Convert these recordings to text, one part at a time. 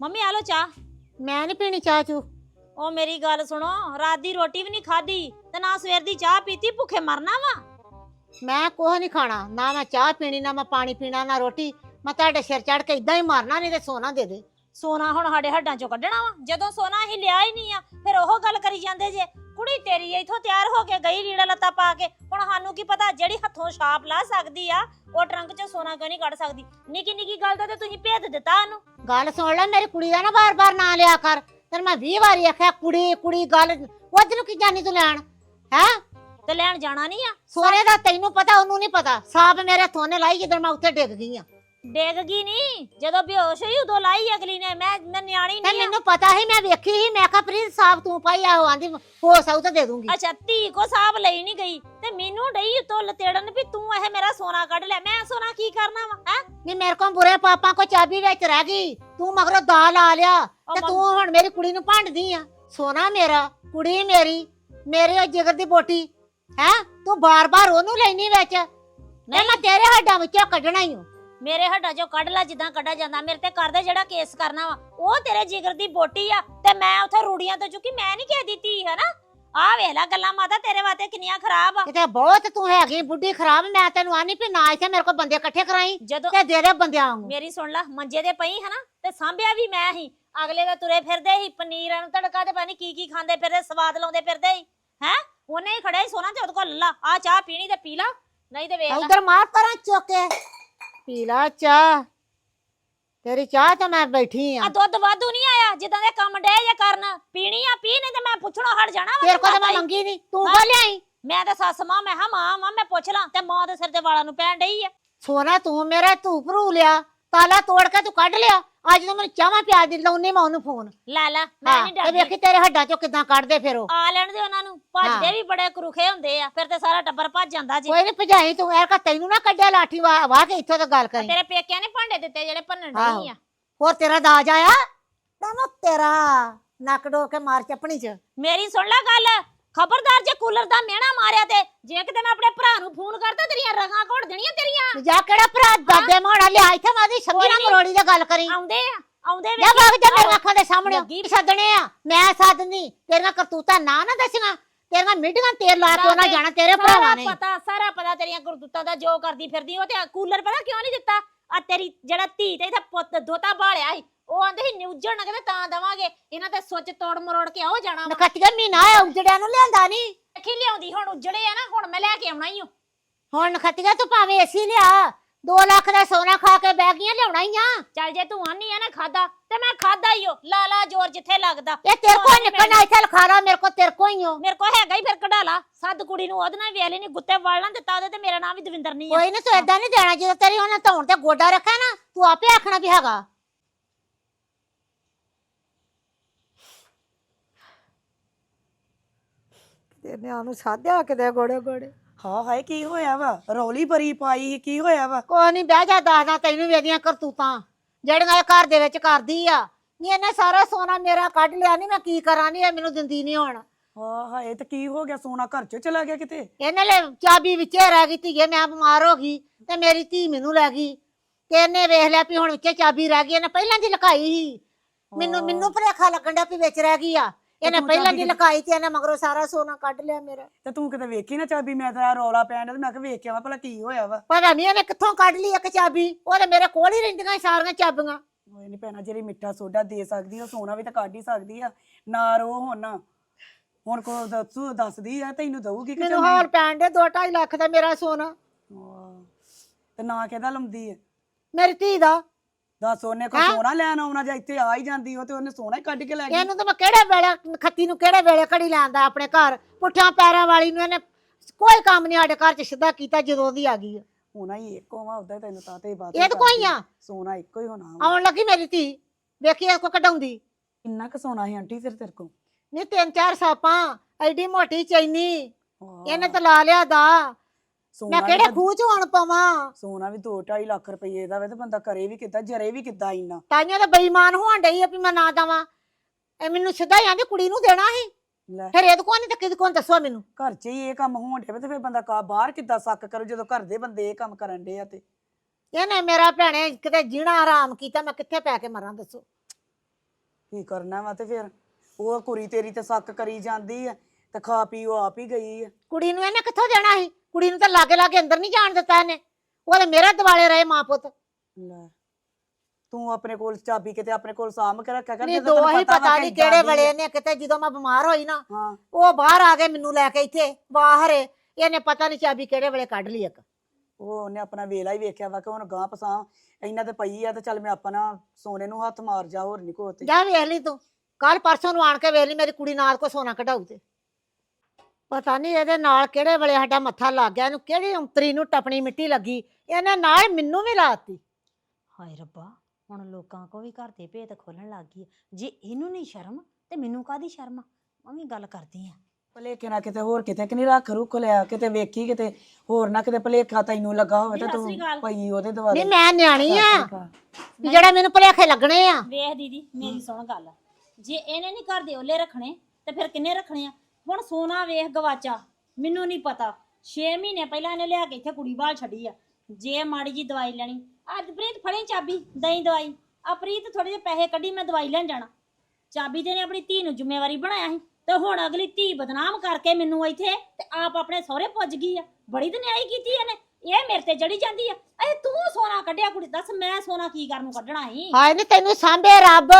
Mummy ਆ ਲੋ ਚਾਹ। ਮੈਂ ਨਹੀਂ ਪੀਣੀ ਚਾਹ ਚੂ। ਉਹ ਮੇਰੀ ਗੱਲ ਸੁਣੋ ਰਾਤ ਦੀ ਰੋਟੀ ਵੀ ਨਹੀਂ ਖਾਧੀ ਤੇ ਨਾ ਸਵੇਰ ਦੀ ਚਾਹ ਪੀਤੀ ਭੁੱਖੇ ਮਰਨਾ ਵਾ? ਮੈਂ ਕੁਛ ਨਹੀਂ ਖਾਣਾ ਨਾ ਮੈਂ ਚਾਹ ਪੀਣੀ ਨਾ ਮੈਂ ਪਾਣੀ ਪੀਣਾ ਨਾ ਰੋਟੀ। ਮੈਂ ਤੁਹਾਡੇ ਸਿਰ ਚੜ ਕੇ ਇਦਾਂ ਹੀ ਮਾਰਨਾ ਨਹੀਂ ਤੇ ਸੋਨਾ ਦੇ ਦੇ। ਸੋਨਾ ਹੁਣ ਸਾਡੇ ਹੱਡਾਂ ਚੋਂ ਕੱਢਣਾ ਵਾ। ਜਦੋਂ ਸੋਨਾ ਅਸੀਂ ਲਿਆ ਹੀ ਨਹੀਂ ਆ ਫਿਰ ਉਹ ਗੱਲ ਕਰੀ ਜਾਂਦੇ ਜੇ। ਕੁੜੀ ਤੇਰੀ ਇੱਥੋਂ ਤਿਆਰ ਹੋ ਕੇ ਗਈ ਲੀੜਾ ਲੱਤਾ ਪਾ ਕੇ। ਹੁਣ ਸਾਨੂੰ ਕੀ ਪਤਾ ਜਿਹੜੀ ਹੱਥੋਂ ਛਾਪ ਲਾ ਸਕਦੀ ਆ ਉਹ ਟਰੰਕ ਚੋਂ ਸੋਨਾ ਕਿਉਂ ਨਹੀਂ ਕੱਢ ਸਕਦੀ? ਨਿੱਕੀ ਨਿੱਕੀ ਗੱਲ ਦਾ ਤੇ ਤੁਸੀਂ ਭੇਦ ਦਿੱਤਾ ਉਹਨੂੰ। ਗੱਲ ਸੁਣ ਲੈ ਮੇਰੀ ਕੁੜੀ ਦਾ ਨਾ ਬਾਰ-ਬਾਰ ਨਾਂ ਲਿਆ ਕਰ। ਤੈਨੂੰ ਮੈਂ 20 ਵਾਰੀ ਆਖਿਆ ਕੁੜੀ ਕੁੜੀ ਗੱਲ ਉਹ ਨੂੰ ਕੀ ਜਾਨੀ ਤੂੰ ਲੈਣ? ਹੈ? ਤੇ ਲੈਣ ਜਾਣਾ ਨਹੀਂ ਆ। ਸੋਨੇ ਦਾ ਤੈਨੂੰ ਪਤਾ ਉਹਨੂੰ ਨਹੀਂ ਪਤਾ। ਸਾਬ ਮੇਰੇ ਹੱਥੋਂ ਨੇ ਲਾਈ ਜਦੋਂ ਮੈਂ ਉੱਥੇ ਡਿੱਗ ਗਈ ਆ। ਡੇਗ ਗਈ ਨਹੀਂ ਜਦੋਂ ਬੇਹੋਸ਼ ਹੋਈ ਉਦੋਂ ਲਾਈ ਅਗਲੀ ਨੇ। ਮੈਂ ਮੈਂ ਨਿਆਣੀ ਤੇ ਨਹੀਂ ਆ। ਮੈਨੂੰ ਪਤਾ ਸੀ ਮੈਂ ਵੇਖੀ ਸੀ। ਮੈਂ ਕਿਹਾ ਪ੍ਰੀਤ ਸਾਬ ਤੂੰ ਪਾਈ ਆ ਉਹ ਆਂਦੀ ਹੋ ਸਾਉ ਤਾਂ ਦੇ ਦੂੰਗੀ। ਅੱਛਾ ਧੀ ਕੋ ਸਾਬ ਲਈ ਨਹੀਂ ਗਈ। ਤੇ ਮੈਨੂੰ ਡਈ ਉੱਤੋਂ ਲਤੇੜਨ ਵੀ ਤੂੰ ਇਹ ਮੇਰਾ ਸੋਨਾ ਕੱਢ ਲੈ ਮੈਂ ਸੋਨਾ ਕੀ ਕਰਨਾ ਵਾ? ਹੈ? ਨਹੀਂ ਮੇਰੇ ਕੋਲ ਬੁਰੇ ਪਾਪਾ ਕੋ ਚਾਬੀ ਵਿੱਚ ਰਹਿ ਗਈ। ਤੂੰ ਮਗਰੋਂ ਦਾ ਲਾ ਲਿਆ। ਤੇ ਤੂੰ ਹੁਣ ਮੇਰੀ ਕੁੜੀ ਨੂੰ ਭੰਡਦੀ ਆ। ਸੋਨਾ ਮੇਰਾ ਕੁੜੀ ਮੇਰੀ ਮੇਰੇ ਉਹ ਜਿਗਰ ਦੀ ਬੋਟੀ। ਹੈ? ਤੂੰ ਬਾਰ-ਬਾਰ ਉਹਨੂੰ ਲੈਣੀ ਵਿੱਚ। ਨਹੀਂ। ਮੈਂ ਤੇਰੇ ਹੱਡਾਂ ਵਿੱਚੋਂ ਕੱਢਣਾ ਹੀ ਹੂੰ ਮੇਰੇ ਹੱਡਾਂ ਚੋਂ ਕੱਢ ਲੈ ਜਿੱਦਾਂ ਕੱਢਿਆ ਜਾਂਦਾ। ਮੇਰੇ ਤੇ ਕਰਦੇ ਜਿਹੜਾ ਕੇਸ ਕਰਨਾ ਵਾ। ਉਹ ਤੇਰੇ ਜਿਗਰ ਦੀ ਬੋਟੀ ਆ ਤੇ ਮੈਂ ਉੱਥੇ ਰੂੜੀਆਂ ਤੋਂ ਚੁੱਕੀ ਮੈਂ ਨਹੀਂ ਕਹਿ ਦਿੱਤੀ ਹੈ ਨਾ ਆ ਵੇਖ ਲੈ ਗੱਲਾਂ ਮਾਤਾ ਤੇਰੇ ਵਾਸਤੇ ਕਿੰਨੀਆਂ ਖਰਾਬ ਆ। ਕਿਤੇ ਬਹੁਤ ਤੂੰ ਹੈਗੀ ਬੁੱਢੀ ਖਰਾਬ ਮੈਂ ਤੈਨੂੰ ਆਨੀ ਵੀ ਨਾ ਇੱਥੇ ਮੇਰੇ ਕੋਲ ਬੰਦੇ ਇਕੱਠੇ ਕਰਾਈ ਜਦੋਂ ਤੇ ਦੇ ਦੇ ਬੰਦਿਆਂ ਨੂੰ ਮੇਰੀ ਸੁਣ ਲੈ ਮੰਜੇ ਦੇ ਪਈ ਹੈ ਨਾ ਤੇ ਸਾਂਭਿਆ ਵੀ ਮੈਂ ਹੀ। ਅਗਲੇ ਦੇ ਤੁਰੇ ਫਿਰਦੇ ਸੀ ਪਨੀਰਾਂ ਨੂੰ ਤੜਕਾ ਤੇ ਪਾਣੀ ਕੀ ਕੀ ਖਾਂਦੇ ਫਿਰਦੇ ਸਵਾਦ ਲਾਉਂਦੇ ਫਿਰਦੇ ਸੀ ਹੈ? ਉਹਨੇ ਹੀ ਖੜਿਆ ਸੀ ਸੋਨਾ ਤੇ ਉਹਦੇ ਕੋਲ ਲੱਲਾ ਆ ਚਾਹ ਪੀਣੀ ਤੇ ਪੀ ਲਾ ਨਹੀਂ ਤੇ ਵੇਖ ਲੈ। ਉਧਰ ਮਾਰ ਪਰਾਂ ਚੁੱਕ ਪੀ ਲਾ ਚਾਹ। ਤੇਰੀ ਚਾਹ ਤਾਂ ਮੈਂ ਬੈਠੀ ਆ। ਆ ਦੁੱਧ ਵਾਧੂ ਨਹੀਂ ਆਇਆ? ਜਿੱਦਾਂ ਦੇ ਕੰਮ ਡੇ ਜੇ ਕਰਨ ਪੀਣੀ ਆ ਪੀ ਨਹੀਂ ਤੇ ਮੈਂ ਪੁੱਛਣੋਂ ਹਟ ਜਾਣਾ ਵਾ ਤੇਰੇ ਕੋਲ ਤਾਂ ਮੈਂ ਹੀ। ਮੰਗੀ ਨਹੀਂ। ਤੂੰ। ਕੋ ਲਿਆਈ? ਮੈਂ ਤਾਂ ਸੱਸ ਮਾਂ ਮੈਂ ਹਾਂ ਮਾਂ ਮਾਂ ਮੈਂ ਪੁੱਛ ਲਾਂ ਤੇ ਮਾਂ ਦੇ ਸਿਰ ਤੇ ਵਾਲਾਂ ਨੂੰ ਪੈਣ ਡਈ ਆ। ਸੋਨਾ ਤੂੰ ਮੇਰਾ ਧੂਪ ਭਰੂ ਲਿਆ। ਤਾਲਾ ਤੋੜ ਕੇ ਤੂੰ ਕੱਢ ਲਿਆ। ਅੱਜ ਜਦੋਂ ਮੈਨੂੰ ਚਾਹਾਂ ਪਿਆ ਦੀ ਲਾਉਣੀ ਮੈਂ ਉਹਨੂੰ ਫੋਨ ਲੈ ਲੈ ਮੈਂ ਹਾਂ ਨਹੀਂ ਤੇ ਡਰਦੀ ਵੇਖੀ ਤੇਰੇ ਹੱਡਾਂ ਚੋਂ ਕਿਦਾਂ ਕੱਢਦੇ ਫਿਰ। ਉਹ ਆ ਲੈਣ ਦੇ ਉਹਨਾਂ ਨੂੰ ਭੱਜਦੇ ਹਾਂ। ਵੀ ਬੜੇ ਕਰੁਖੇ ਹੁੰਦੇ ਆ ਫਿਰ ਤੇ ਸਾਰਾ ਟੱਬਰ ਭੱਜ ਜਾਂਦਾ ਜੀ। ਕੋਈ ਨਹੀਂ ਭਜਾਈ ਤੂੰ ਐਰ ਕਾ ਤੈਨੂੰ ਨਾ ਕੱਢਿਆ ਲਾਠੀ ਵਾਹ ਵਾਹ ਕੇ ਇੱਥੋਂ ਤਾਂ ਗੱਲ ਕਰੀ। ਤੇਰੇ ਪੇਕਿਆਂ ਨੇ ਭਾਂਡੇ ਦਿੱਤੇ ਜਿਹੜੇ ਭੰਨਣ। ਡਈ ਆ। ਹੋਰ ਤੇਰਾ ਦਾਜ ਆਇਆ? ਤੈਨੂੰ ਤੇਰਾ ਨੱਕ ਡੋ ਕੇ ਮਾਰ ਚੱਪਣੀ ਚ। ਮੇਰੀ ਸੁਣ ਲੈ ਗੱਲ। ਖਬਰਦਾਰ ਜੇ ਕੂਲਰ ਦਾ ਮਿਹਣਾ ਮਾਰਿਆ ਤੇ ਜੇ ਕਿਤੇ ਮੈਂ ਆਪਣੇ ਭਰਾ ਨੂੰ ਫੋਨ ਕਰਦਾ ਤੇਰੀਆਂ ਰਗਾਂ ਘੋੜ ਦੇਣੀਆਂ ਤੇਰੀਆਂ। ਜਾ ਕਿਹੜਾ ਭਰਾ ਦਾਦੇ ਮਾੜਾ ਲਿਆ ਇੱਥੇ ਮਾਦੀ ਛੱਗੀ ਕੋਈ ਨਾ ਨੀ। ਮਰੋੜੀ ਦਾ ਗੱਲ ਕਰੀ। ਆਉਂਦੇ ਆ ਆਉਂਦੇ ਜਾ ਵਗ ਜਾ ਮੇਰੇ। ਅੱਖਾਂ ਦੇ ਸਾਹਮਣੇ। ਸੱਦਣੇ ਆ। ਮੈਂ ਸੱਦਨੀ। ਤੇਰੀਆਂ ਕਰਤੂਤਾਂ ਨਾ ਨਾ ਦੱਸੀਆਂ ਤੇਰੀਆਂ ਮਿੱਡੀਆਂ ਤੇਲ ਲਾ ਕੇ ਉਹਨਾਂ ਜਾਣਾ ਤੇਰੇ ਭਰਾਵਾਂ ਨੇ। ਪਤਾ ਸਾਰਾ ਪਤਾ ਤੇਰੀਆਂ ਗੁਰਦੁੱਤਾਂ ਦਾ ਜੋ ਕਰਦੀ ਫਿਰਦੀ ਉਹ ਤੇ ਕੂਲਰ ਪਤਾ ਕਿਉਂ ਨਹੀਂ ਦਿੱਤਾ? ਆ ਤੇਰੀ ਜਿਹੜਾ ਧੀ ਤੇ ਇਹਦਾ ਪੁੱਤ ਦੋਤਾ ਬਾਲਿਆ ਸੀ ਉਹ ਆਂਦੇ ਸੀ ਨਿਊਜਣ ਨਾ ਕਹਿੰਦੇ ਤਾਂ ਦਵਾਂਗੇ ਇਹਨਾਂ ਤੇ ਸੁੱਚ ਤੋੜ ਮਰੋੜ ਕੇ ਆਓ ਜਾਣਾ ਵਾ। ਨਖੱਤੀਆ ਮਹੀਨਾ ਆ ਉਜੜਿਆਂ ਨੂੰ ਲਿਆਂਦਾ ਨਹੀਂ ਦੇਖੀ ਲਿਆਉਂਦੀ ਹੁਣ ਉਜੜੇ ਆ ਨਾ ਹੁਣ ਮੈਂ ਲੈ ਕੇ ਆਉਣਾ ਹੀ ਓ। ਹੁਣ ਨਖੱਤੀਆ ਤੂੰ ਭਾਵੇਂ ਏਸੀ ਲਿਆ 2 ਲੱਖ ਦਾ ਸੋਨਾ ਖਾ ਕੇ ਬਹਿ ਗਈਆਂ ਲਿਆਉਣਾ ਹੀ ਆ। ਚੱਲ ਜੇ ਤੂੰ ਆਨੀ ਆ ਨਾ ਖਾਦਾ ਤੇ ਮੈਂ ਖਾਦਾ ਹੀ ਓ ਲਾ ਲਾ ਜ਼ੋਰ ਜਿੱਥੇ ਲੱਗਦਾ। ਇਹ ਤੇਰੇ ਕੋਲ ਨੀ ਨਿਕਲਣਾ ਇੱਥੇ ਲਖਾਰਾ ਮੇਰੇ ਕੋਲ ਤੇਰੇ ਕੋਲ ਹੀ ਹੋ ਮੇਰੇ ਕੋਲ ਹੈਗਾ ਹੀ ਫਿਰ ਕਢਾ ਲਾ। ਸੱਦ ਕੁੜੀ ਨੂੰ ਉਹਦੇ ਨਾਲ ਵੇਲੇ ਨਹੀਂ ਗੁੱਤੇ ਵੜਨ ਦਿੱਤਾ ਉਹਦੇ ਤੇ ਮੇਰਾ ਨਾਮ ਵੀ ਦਵਿੰਦਰ ਨਹੀਂ ਆ। ਕੋਈ ਨਹੀਂ ਤੂੰ ਏਦਾਂ ਨਹੀਂ ਦੇਣਾ ਜਦੋਂ ਤੇਰੀ ਉਹਨੇ ਧੌਣ ਤੇ ਗੋਡਾ ਰੱਖਿਆ ਨਾ ਤੂੰ ਆਪੇ ਆਖਣਾ ਵੀ ਹੈਗਾ। ਤੇ ਨਿਆਂ ਨੂੰ ਸਾਧਿਆ ਕਿਤੇ ਗੋੜੇ ਗੋੜੇ। ਹਾਂ ਹਾਏ ਕੀ ਹੋਇਆ ਵਾ? ਰੌਲੀ ਬਰੀ ਪਾਈ ਸੀ, ਕੀ ਹੋਇਆ ਵਾ? ਕੋਈ ਨਹੀਂ ਬਹਿ ਜਾ ਦੱਸਦਾ ਤੈਨੂੰ ਵੀ ਇਹਦੀਆਂ ਕਰਤੂਤਾਂ। ਜਿਹੜੀਆਂ ਇਹ ਘਰ ਦੇ ਵਿੱਚ ਕਰਦੀ ਆ ਨਹੀਂ ਇਹਨੇ ਸਾਰਾ ਸੋਨਾ ਮੇਰਾ ਕੱਢ ਲਿਆ ਨਹੀਂ ਮੈਂ ਕੀ ਕਰਾਂ ਨਹੀਂ ਇਹ ਮੈਨੂੰ ਦਿੰਦੀ ਨਹੀਂ ਹੁਣ। ਹਾਂ ਹਾਏ ਤੇ ਕੀ ਹੋ ਗਿਆ? ਸੋਨਾ ਘਰ ਚੋਂ ਚਲਾ ਗਿਆ ਕਿਤੇ? ਇਹਨੇ ਲੈ ਚਾਬੀ ਵਿੱਚੇ ਰਹਿ ਗਈ ਧੀਏ ਮੈਂ ਬਿਮਾਰ ਹੋ ਗਈ ਤੇ ਮੇਰੀ ਧੀ ਮੈਨੂੰ ਲੈ ਗਈ। ਤੇ ਇਹਨੇ ਵੇਖ ਲਿਆ ਵੀ ਹੁਣ ਵਿੱਚੇ ਚਾਬੀ ਰਹਿ ਗਈ ਇਹਨੇ ਪਹਿਲਾਂ ਦੀ ਲੁਕਾਈ ਸੀ। ਮੈਨੂੰ। ਮੈਨੂੰ ਭੁਲੇਖਾ ਲੱਗਣ ਡਿਆ ਵੀ ਵਿੱਚ ਰਹਿ ਗਈ ਆ। ਇਹਨੇ ਤੂੰ ਪਹਿਲਾਂ ਚਾਬੀ ਦੀ ਲੁਕਾਈ ਤੇ ਇਹਨੇ ਮਗਰੋਂ ਸਾਰਾ ਸੋਨਾ ਕੱਢ ਲਿਆ ਮੇਰਾ। ਤੇ ਤੂੰ ਕਿਤੇ ਵੇਖੀ ਨਾ ਚਾਬੀ ਮੈਂ ਤਾਂ ਰੌਲਾ ਪੈਣ ਡਿਆ ਤੇ ਮੈਂ ਕਿਹਾ ਵੇਖ ਕੇ ਆਵਾਂ ਭਲਾ ਕੀ ਹੋਇਆ ਵਾ। ਪਤਾ ਨਹੀਂ ਇਹਨੇ ਕਿੱਥੋਂ ਕੱਢ ਲਈ ਇੱਕ ਚਾਬੀ ਉਹ ਤੇ ਮੇਰੇ ਕੋਲ ਹੀ ਰਹਿੰਦੀਆਂ ਸੀ ਸਾਰੀਆਂ ਚਾਬੀਆਂ। ਹੋਏ ਨਹੀਂ ਪੈਣਾ ਜਿਹੜੀ ਮਿੱਠਾ ਸੋਡਾ ਦੇ ਸਕਦੀ ਉਹ ਸੋਨਾ ਵੀ ਤਾਂ ਕੱਢ ਹੀ ਸਕਦੀ ਆ। ਨਾ ਰੋ ਹੁਣ। ਹੁਣ ਕੋ ਦੱਸੂ ਦੱਸਦੀ ਆ ਤੈਨੂੰ ਦਊਗੀ ਕਿ ਮੈਨੂੰ? ਹਾਲ ਪੈਣ ਦੇ 2.5 ਲੱਖ ਦਾ ਮੇਰਾ ਸੋਨਾ। ਤੇ ਨਾ ਕਿਹਦਾ ਲੰਦੀ ਆ? ਮੇਰੀ ਧੀ ਦਾ। ਦੱਸ ਉਹਨੇ ਕੋ ਹੈਂ? ਸੋਨਾ ਲੈਣ ਆਉਣਾ ਜਾਂ ਇੱਥੇ ਆ ਹੀ ਜਾਂਦੀ ਉਹ ਤੇ ਉਹਨੇ ਸੋਨਾ ਹੀ ਕੱਢ ਕੇ ਲੈ ਗਈ। ਇਹਨੂੰ ਤਾਂ ਮੈਂ ਕਿਹੜੇ ਵੇਲੇ ਖੱਤੀ ਨੂੰ ਕਿਹੜੇ ਵੇਲੇ ਘੜੀ ਲੈਂਦਾ ਆਪਣੇ ਘਰ? ਪੁੱਠਿਆਂ ਪੈਰਾਂ ਵਾਲੀ ਨੂੰ ਇਹਨੇ ਕੋਈ ਕੰਮ ਨਹੀਂ ਸਾਡੇ ਘਰ ਚ ਸਿੱਧਾ ਕੀਤਾ ਜਦੋਂ ਦੀ ਆ ਗਈ। ਹੋਣਾ ਹੀ ਇੱਕੋ ਵਾ ਉਹਦਾ ਤੈਨੂੰ ਤਾਂ ਤੇ ਬਾਤ ਇਹ ਤਾਂ ਕੋਈ ਆ। ਸੋਨਾ ਇੱਕੋ ਹੀ ਹੋਣਾ। ਆਉਣ ਲੱਗੀ ਮੇਰੀ ਧੀ। ਵੇਖੀ ਇਹ ਕੋ ਕਢਾਉਂਦੀ। ਕਿੰਨਾ ਕੁ ਸੋਨਾ ਸੀ ਆਂਟੀ ਫਿਰ ਤੇਰੇ ਕੋ ਨਹੀਂ ਤਿੰਨ ਚਾਰ ਸਾਪਾਂ ਐਡੀ ਮੋਟੀ ਚੈਨੀ। ਇਹਨੇ ਤਾਂ ਲਾ ਲਿਆ ਦਾ। ਮੈਂ ਕਿਹੜੇ ਖੂਹ ਚ ਹੁਣ ਪਾਵਾਂ? ਸੋਨਾ ਵੀ 2.5 ਲੱਖ ਰੁਪਏ ਦਾ ਵੇ ਤੇ ਬੰਦਾ ਕਰੇ ਵੀ ਕਿੱਦਾਂ ਜਰੇ ਵੀ ਕਿੱਦਾਂ ਇੰਨਾ। ਤਾਈਆਂ ਤਾਂ ਬੇਈਮਾਨ ਹੋਣ ਡਈ ਆ ਵੀ ਮੈਂ ਨਾ ਦਵਾਂ। ਇਹ ਮੈਨੂੰ ਸਿੱਧਾ ਹੀ ਆਂਦੀ ਕੁੜੀ ਨੂੰ ਦੇਣਾ ਸੀ। ਲੈ। ਫਿਰ ਇਹਦੇ ਕੋਲ ਨਹੀਂ ਤੇ ਕਿਹਦੇ ਕੋਲ ਦੱਸੋ ਮੈਨੂੰ। ਘਰ 'ਚ ਹੀ ਇਹ ਕੰਮ ਹੋਣ ਵੇ ਤੇ ਫਿਰ ਬੰਦਾ ਕਾ ਬਾਹਰ ਕਿੱਦਾਂ ਸੱਕ ਕਰੂ ਜਦੋਂ ਘਰ ਦੇ ਬੰਦੇ ਇਹ ਕੰਮ ਕਰਨ ਡੇ ਆ ਤੇ। ਇਹਨੇ ਮੇਰਾ ਭੈਣੇ ਕਿਤੇ ਜੀਣਾ ਆਰਾਮ ਕੀਤਾ ਮੈਂ ਕਿੱਥੇ ਪੈ ਕੇ ਮਰਾਂ ਦੱਸੋ। ਕੀ ਕਰਨਾ ਵਾ ਤੇ ਫਿਰ? ਉਹ ਕੁੜੀ ਤੇਰੀ ਤੇ ਸੱਕ ਕਰੀ ਜਾਂਦੀ ਆ। ਤੇ ਖਾ ਪੀ ਉਹ ਆਪ ਹੀ ਗਈ ਆ। ਕੁੜੀ ਨੂੰ ਇਹਨੇ ਕਿੱਥੋਂ ਦੇਣਾ ਸੀ? ਕੁੜੀ ਨੂੰ ਤਾਂ ਲਾਗੇ ਲਾਗੇ ਅੰਦਰ ਨਹੀਂ ਜਾਣ ਦਿੱਤਾ ਇਹਨੇ। ਉਹ ਤਾਂ ਮੇਰਾ ਦਿਵਾਲੇ ਰਹੇ ਮਾਂ ਪੁੱਤ। ਲੈ ਤੂੰ ਆਪਣੇ ਕੋਲ ਚਾਬੀ ਕਿਤੇ ਆਪਣੇ ਕੋਲ ਸਾਂਭ ਕੇ ਰੱਖਿਆ ਕਰ ਨਹੀਂ ਜਦੋਂ ਦੋ ਤੈਨੂੰ ਹੀ ਵਾ ਪਤਾ ਕਿ ਨਹੀਂ ਕਿਹੜੇ ਵੇਲੇ। ਇਹਨੇ ਕਿਤੇ ਜਦੋਂ ਮੈਂ ਬਿਮਾਰ ਹੋਈ ਨਾ ਹਾਂ। ਉਹ ਬਾਹਰ ਆ ਕੇ ਮੈਨੂੰ ਲੈ ਕੇ ਇੱਥੇ ਬਾਹਰ। ਇਹਨੇ ਪਤਾ ਨਹੀਂ ਚਾਬੀ ਕਿਹੜੇ ਵੇਲੇ ਕੱਢ ਲਈ ਇੱਕ। ਉਹ ਉਹਨੇ ਆਪਣਾ ਵੇਲਾ ਹੀ ਵੇਖਿਆ ਵਾ ਕਿ ਹੁਣ ਗਾਂ ਪਸਾਂ ਇਹਨਾਂ ਤੇ ਪਈ ਆ ਤੇ ਚੱਲ ਮੈਂ ਆਪਣਾ ਸੋਨੇ ਨੂੰ ਹੱਥ ਮਾਰ ਜਾ ਹੋਰ ਨਹੀਂ ਕੋ ਤੇ। ਜਾ ਵੇਖ ਲਈ ਤੂੰ। ਕੱਲ ਪਰਸੋਂ ਨੂੰ ਆਣ ਕੇ ਵੇਖ ਲਈ ਮੇਰੀ ਕੁੜੀ ਨਾਲ ਕੋ ਸੋਨਾ ਕਢਾਊ ਤੇ। ਪਤਾ ਨਹੀਂ ਇਹਦੇ ਨਾਲ ਕਿਹੜੇ ਵੇਲੇ ਸਾਡਾ ਮੱਥਾ ਲੱਗ ਗਿਆ ਇਹਨੂੰ ਕਿਹੜੀ ਉਂਤਰੀ ਨੂੰ ਟਪਣੀ ਮਿੱਟੀ ਲੱਗੀ ਇਹਨੇ ਨਾਲ ਮੈਨੂੰ ਵੀ ਲਾਤੀ ਹਾਏ ਰੱਬਾ ਹੁਣ ਲੋਕਾਂ ਕੋ ਵੀ ਘਰ ਦੇ ਭੇਤ ਖੋਲਣ ਲੱਗ ਗਈ। ਜੇ ਇਹਨੂੰ ਨਹੀਂ ਸ਼ਰਮ ਤੇ ਮੈਨੂੰ ਕਾਦੀ ਸ਼ਰਮ ਆ? ਮੈਂ ਵੀ ਗੱਲ ਕਰਦੀ ਆ ਭਲੇਖੇ ਨਾ ਕਿਤੇ ਹੋਰ ਕਿਤੇ ਕਿ ਨਹੀਂ ਰੱਖ ਰੁੱਖ ਲਿਆ ਕਿਤੇ ਵੇਖੀ ਕਿਤੇ ਹੋਰ ਨਾ ਕਿਤੇ ਭਲੇਖਾ ਤੈਨੂੰ ਲੱਗਾ ਹੋਵੇ ਤੇ। ਤੂੰ ਪਈ ਉਹਦੇ ਦੁਆਰੇ ਨਹੀਂ ਮੈਂ ਨਿਆਣੀ ਆ। ਵੀ ਜਿਹੜਾ ਮੈਨੂੰ ਭੁਲੇਖੇ ਲੱਗਣੇ ਆ ਵੇਖ ਦੀਦੀ ਮੇਰੀ ਸੁਣ ਗੱਲ ਜੇ ਇਹਨੇ ਨਹੀਂ ਘਰ ਦੇ ਓਲੇ ਰੱਖਣੇ ਤੇ ਫਿਰ ਕਿੰਨੇ ਰੱਖਣੇ ਆ ਹੁਣ ਸੋਨਾ ਵੇਖ ਗਵਾਚਾ, ਮੈਨੂੰ ਨਹੀਂ ਪਤਾ। 6 ਮਹੀਨੇ ਪਹਿਲਾਂ ਇਹਨੇ ਲਿਆ ਕੇ ਇੱਥੇ ਕੁੜੀ ਬਾਲ ਛੱਡੀ ਆ। ਜੇ ਮਾੜੀ ਜੀ ਦਵਾਈ ਲੈਣੀ। ਅੱਜ ਪ੍ਰੀਤ ਫੜੀ ਚਾਬੀ ਦਈ ਦਵਾਈ। ਆ ਪ੍ਰੀਤ ਥੋੜੇ ਜਿਹੇ ਪੈਸੇ ਕੱਢੀ, ਮੈਂ ਦਵਾਈ ਲੈਣ ਜਾਣਾ। ਚਾਬੀ ਦੇ ਨੇ ਆਪਣੀ ਧੀ ਨੂੰ ਜ਼ਿੰਮੇਵਾਰੀ ਬਣਾਇਆ ਸੀ। ਤੇ ਹੁਣ ਅਗਲੀ ਧੀ ਬਦਨਾਮ ਕਰਕੇ ਮੈਨੂੰ ਇੱਥੇ ਤੇ ਆਪ ਆਪਣੇ ਸਹੁਰੇ ਪੁੱਜ ਗਈ ਆ। ਬੜੀ ਦਨਿਆਈ ਕੀਤੀ ਇਹਨੇ। ਇਹ ਮੇਰੇ ਤੇ ਜੜੀ ਜਾਂਦੀ ਆ। ਇਹ ਤੂੰ ਸੋਨਾ ਕੱਢਿਆ ਕੁੜੀ, ਦੱਸ ਮੈਂ ਸੋਨਾ ਕੀ ਕਰਨ ਨੂੰ ਕੱਢਣਾ ਸੀ? ਹਾਏ ਨੀ ਤੈਨੂੰ ਸਾਂਭੇ ਰੱਬ।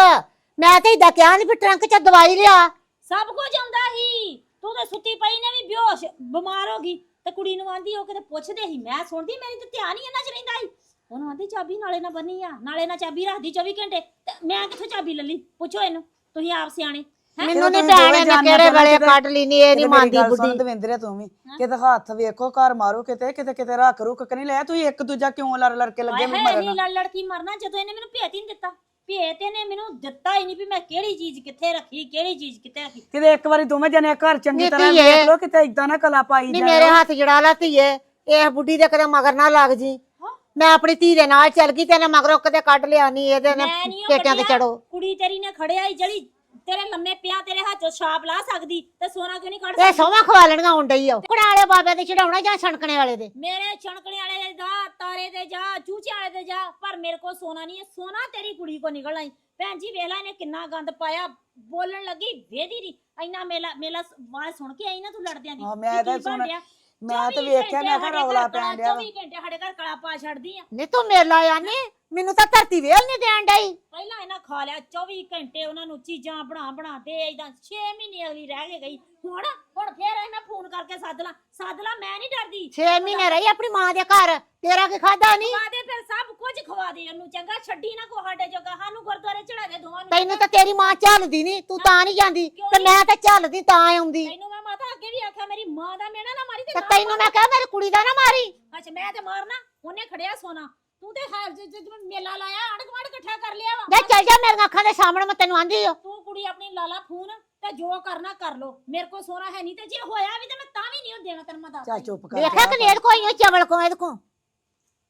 ਮੈਂ ਤੇ ਇਦਾਂ ਕਿਹਾ ਨਹੀਂ ਵੀ ਟਰੰਕ 'ਚ ਦਵਾਈ ਲਿਆ। ਸਭ ਕੁਝ ਆਉਂਦਾ ਹੀ ਤੂੰ ਤਾਂ ਸੁੱਤੀ ਪਈ ਨੇ ਵੀ ਬੇਹੋਸ਼ ਬਿਮਾਰ ਹੋ ਗਈ। ਤੇ ਕੁੜੀ ਨੂੰ ਆਂਦੀ ਉਹ ਕਿਤੇ ਪੁੱਛਦੇ ਸੀ। ਮੈਂ ਸੁਣਦੀ ਮੇਰੀ ਤੇ ਧਿਆਨ ਹੀ ਇਹਨਾਂ 'ਚ ਰਹਿੰਦਾ ਸੀ। ਉਹਨੂੰ ਆਂਦੀ ਚਾਬੀ ਨਾਲੇ ਨਾ ਬੰਨੀ ਆ ਨਾਲੇ ਨਾ ਚਾਬੀ ਰੱਖਦੀ 24 ਘੰਟੇ। ਤੇ ਮੈਂ ਕਿੱਥੋਂ ਚਾਬੀ ਲੱਲੀ ਪੁੱਛੋ ਇਹਨੂੰ। ਤੁਸੀਂ ਆਪ ਸਿਆਣੇ ਹੈਂ? ਮੈਨੂੰ ਨਹੀਂ ਤੁਸੀਂ ਭੈਣ ਨੇ ਕਿਹੜੇ ਕਿਤੇ- ਕੱਢ ਲਈ ਨੀ ਇਹ ਨਹੀਂ ਮੰਨਦੀ ਬੁੱਢੀ। ਦਵਿੰਦਰੇ ਤੂੰ ਵੀ। ਕਿਤੇ ਹੱਥ ਵੇਖੋ ਘਰ ਮਾਰੋ ਕਿਤੇ ਕਿਤੇ ਕਿਤੇ ਰੱਖ ਰੁੱਖ ਕੇ ਨਹੀਂ ਲਿਆ ਤੂੰ ਇੱਕ ਦੂਜਾ ਕਿਉਂ ਲੜ ਲੜ ਕੇ ਲੱਗੇ? ਹਾਏ ਹਾਏ ਮਰਨ ਅਸੀਂ ਲੜ ਲੜ ਕੀ ਮਰਨਾ ਜਦੋਂ ਇਹਨੇ ਮੈਨੂੰ ਭੇਤ ਹੀ ਨਹੀਂ ਦਿੱਤਾ। ਭੇਤ ਇਹਨੇ ਮੈਨੂੰ ਦਿੱਤਾ ਹੀ ਨਹੀਂ ਵੀ ਮੈਂ ਕਿਹੜੀ ਚੀਜ਼ ਕਿੱਥੇ ਰੱਖੀ ਕਿਹੜੀ ਚੀਜ਼ ਕਿੱਥੇ ਰੱਖੀ। ਕਿਤੇ ਇੱਕ ਵਾਰੀ ਦੋਵੇਂ ਜਣੇ ਘਰ ਚੰਗੀ ਨੀ ਤਰ੍ਹਾਂ ਧੀਏ। ਵੇਖ ਲੋ ਕਿਤੇ ਇਦਾਂ ਨਾ ਕਲਾ ਪਾਈ ਨਹੀਂ ਜਾ ਮੇਰੇ ਹੱਥ ਜੜਾ ਲਾ ਧੀਏ। ਇਹ ਬੁੱਢੀ ਦੇ ਕਦੇ ਮਗਰ ਨਾ ਲੱਗ ਜੀ। ਹਾਂ। ਮੈਂ ਆਪਣੀ ਧੀ ਦੇ ਨਾਲ ਚੱਲ ਗਈ ਤੇ ਇਹਨੇ ਮਗਰੋਂ ਕਦੇ ਕੱਢ ਲਿਆ ਨਹੀਂ ਇਹਦੇ ਨੇ ਮੈਂ ਨਹੀਂ ਪੇਟਾਂ ਤੇ ਚੜੋ ਕੁੜੀ ਤੇਰੀ ਨੇ ਖੜਿਆ ਹੀ ਜਿਹੜੀ ਤੇਰੇ ਲੰਮੇ ਪਿਆ ਤੇਰੇ ਹੱਥੋਂ ਛਾਪ ਲਾ ਸਕਦੀ ਤੇ ਸੋਨਾ ਕਿਉਂ ਨਹੀਂ ਕੱਢ ਇਹ ਸਕਦੀ? ਸੋਵਾ ਖਵਾ ਲੈਣੀਆਂ ਹੁਣ ਡਈ ਆ ਕੁੜਾ ਵਾਲੇ ਬਾਬੇ ਦੇ ਚੜਾਉਣਾ ਜਾਂ ਛਣਕਣੇ ਵਾਲੇ ਦੇ? ਮੇਰੇ ਛਣਕਣੇ ਵਾਲੇ ਦੇ ਜਾ ਤਾਰੇ ਦੇ ਜਾ ਚੂਚੇ ਵਾਲੇ ਦੇ ਜਾ ਪਰ ਮੇਰੇ ਕੋਲ ਸੋਨਾ ਨਹੀਂ ਹੈ। ਸੋਨਾ ਤੇਰੀ ਕੁੜੀ ਕੋ ਨਿਕਲਣਾ ਹੀ ਭੈਣ ਜੀ ਵੇਲਾ ਇਹਨੇ ਕਿੰਨਾ ਗੰਦ ਪਾਇਆ। ਬੋਲਣ ਲੱਗੀ ਵੇਦੀ ਦੀ ਇੰਨਾ ਮੇਲਾ ਮੇਲਾ ਆਵਾਜ਼ ਸੁਣ ਕੇ ਆਈ ਨਾ ਤੂੰ ਲੜਦਿਆਂ ਦੀ। ਹਾਂ, ਮੈਂ ਤਾਂ ਬਣ ਸੁਣ- ਰਿਹਾ? ਮੈਂ ਤਾਂ 24 ਵੇਖਿਆ ਮੈਂ ਕਿਹਾ ਰੌਲਾ ਪੈਣ ਡਿਆ ਵਾ। 24 ਘੰਟੇ ਸਾਡੇ ਘਰ ਕਲਾ ਪਾ ਛੱਡਦੀ ਆ। ਨਹੀਂ ਤੂੰ ਮੇਲਾ ਆ ਨੀ ਮੈਨੂੰ ਤਾਂ ਧਰਤੀ ਵੇਲ ਨਹੀਂ ਦੇਣ ਡਈ। ਪਹਿਲਾਂ ਇਹਨਾਂ ਖਾ ਲਿਆ 24 ਘੰਟੇ ਉਹਨਾਂ ਨੂੰ ਚੀਜ਼ਾਂ ਬਣਾ ਬਣਾ ਦੇ ਇਦਾਂ 6 ਮਹੀਨੇ ਅਗਲੀ ਰਹਿ ਕੇ ਗਈ। ਹੁਣ ਹੁਣ ਫੇਰ ਇਹ ਮੈਂ ਫੋਨ ਕਰਕੇ ਸੱਦ ਲਾਂ ਸੱਦ ਲਾਂ ਮੈਂ ਨਹੀਂ ਡਰਦੀ। 6 ਮਹੀਨੇ ਰਹੀ ਆਪਣੀ ਮਾਂ ਦੇ ਘਰ ਤੇਰਾ ਕੀ ਖਾਦਾ ਨਹੀਂ ਖਵਾ ਦੇ ਫਿਰ ਸਭ ਕੁਝ ਖਵਾ ਦੇ ਉਹਨੂੰ ਚੰਗਾ ਛੱਡੀ ਨਾ ਕੋ ਸਾਡੇ ਜੋਗਾ ਸਾਨੂੰ ਗੁਰਦੁਆਰੇ ਚੜਾ ਦੇ ਦੋਵਾਂ ਨੂੰ। ਤੈਨੂੰ ਤਾਂ ਤੇਰੀ ਮਾਂ ਝੱਲਦੀ ਨਹੀਂ ਤੂੰ ਤਾਂ ਨਹੀਂ ਜਾਂਦੀ ਤੇ? ਮੈਂ ਤਾਂ ਝੱਲਦੀ ਤਾਂ ਆਉਂਦੀ। ਤੈਨੂੰ ਮੈਂ ਅੱਗੇ ਵੀ ਆਖਿਆ ਮੇਰੀ ਮਾਂ ਦਾ ਮੇਣਾ ਨਾ ਮਾਰੀ ਤੇ ਤੇ ਨਾ ਤੈਨੂੰ ਮੈਂ ਕਿਹਾ ਮੇਰੀ ਕੁੜੀ ਦਾ ਨਾ ਮਾਰੀ। ਅੱਛਾ ਮੈਂ ਤੇ ਮਾਰਨਾ ਉਹਨੇ ਖੜਿਆ ਸੋਨਾ। ਤੂੰ ਤੇ ਹਾਰ ਜ ਜ- ਜ- ਮੇਲਾ ਲਾਇਆ ਅੜ ਗਵੜ ਇਕੱਠਾ ਕਰ ਲਿਆ ਵਾ। ਲੈ ਚੱਲ ਜਾ ਮੇਰੀਆਂ ਅੱਖਾਂ ਦੇ ਸਾਹਮਣੇ ਮੈਂ ਤੈਨੂੰ ਆਂਦੀ ਓ ਤੂੰ ਕੁੜੀ ਆਪਣੀ ਲਾਲਾ ਫੋਨ ਤੇ ਜੋ ਕਰਨਾ ਕਰ ਲੋ ਮੇਰੇ ਕੋਲ ਸੋਨਾ ਹੈ ਨਹੀਂ ਤੇ ਜੇ ਹੋਇਆ ਵੀ ਤੇ ਮੈਂ ਤਾਂ ਵੀ ਨਹੀਂ ਉਹ ਦੇਣਾ ਤੈਨੂੰ ਮੈਂ ਦੱਸ ਚਾ ਚੁੱਪ ਕਰ ਵੇਖਿਆ ਕਿ ਨੇੜ ਕੋਈ ਓ ਚਵਲ ਕੋ ਇਹਦੇ ਕੋ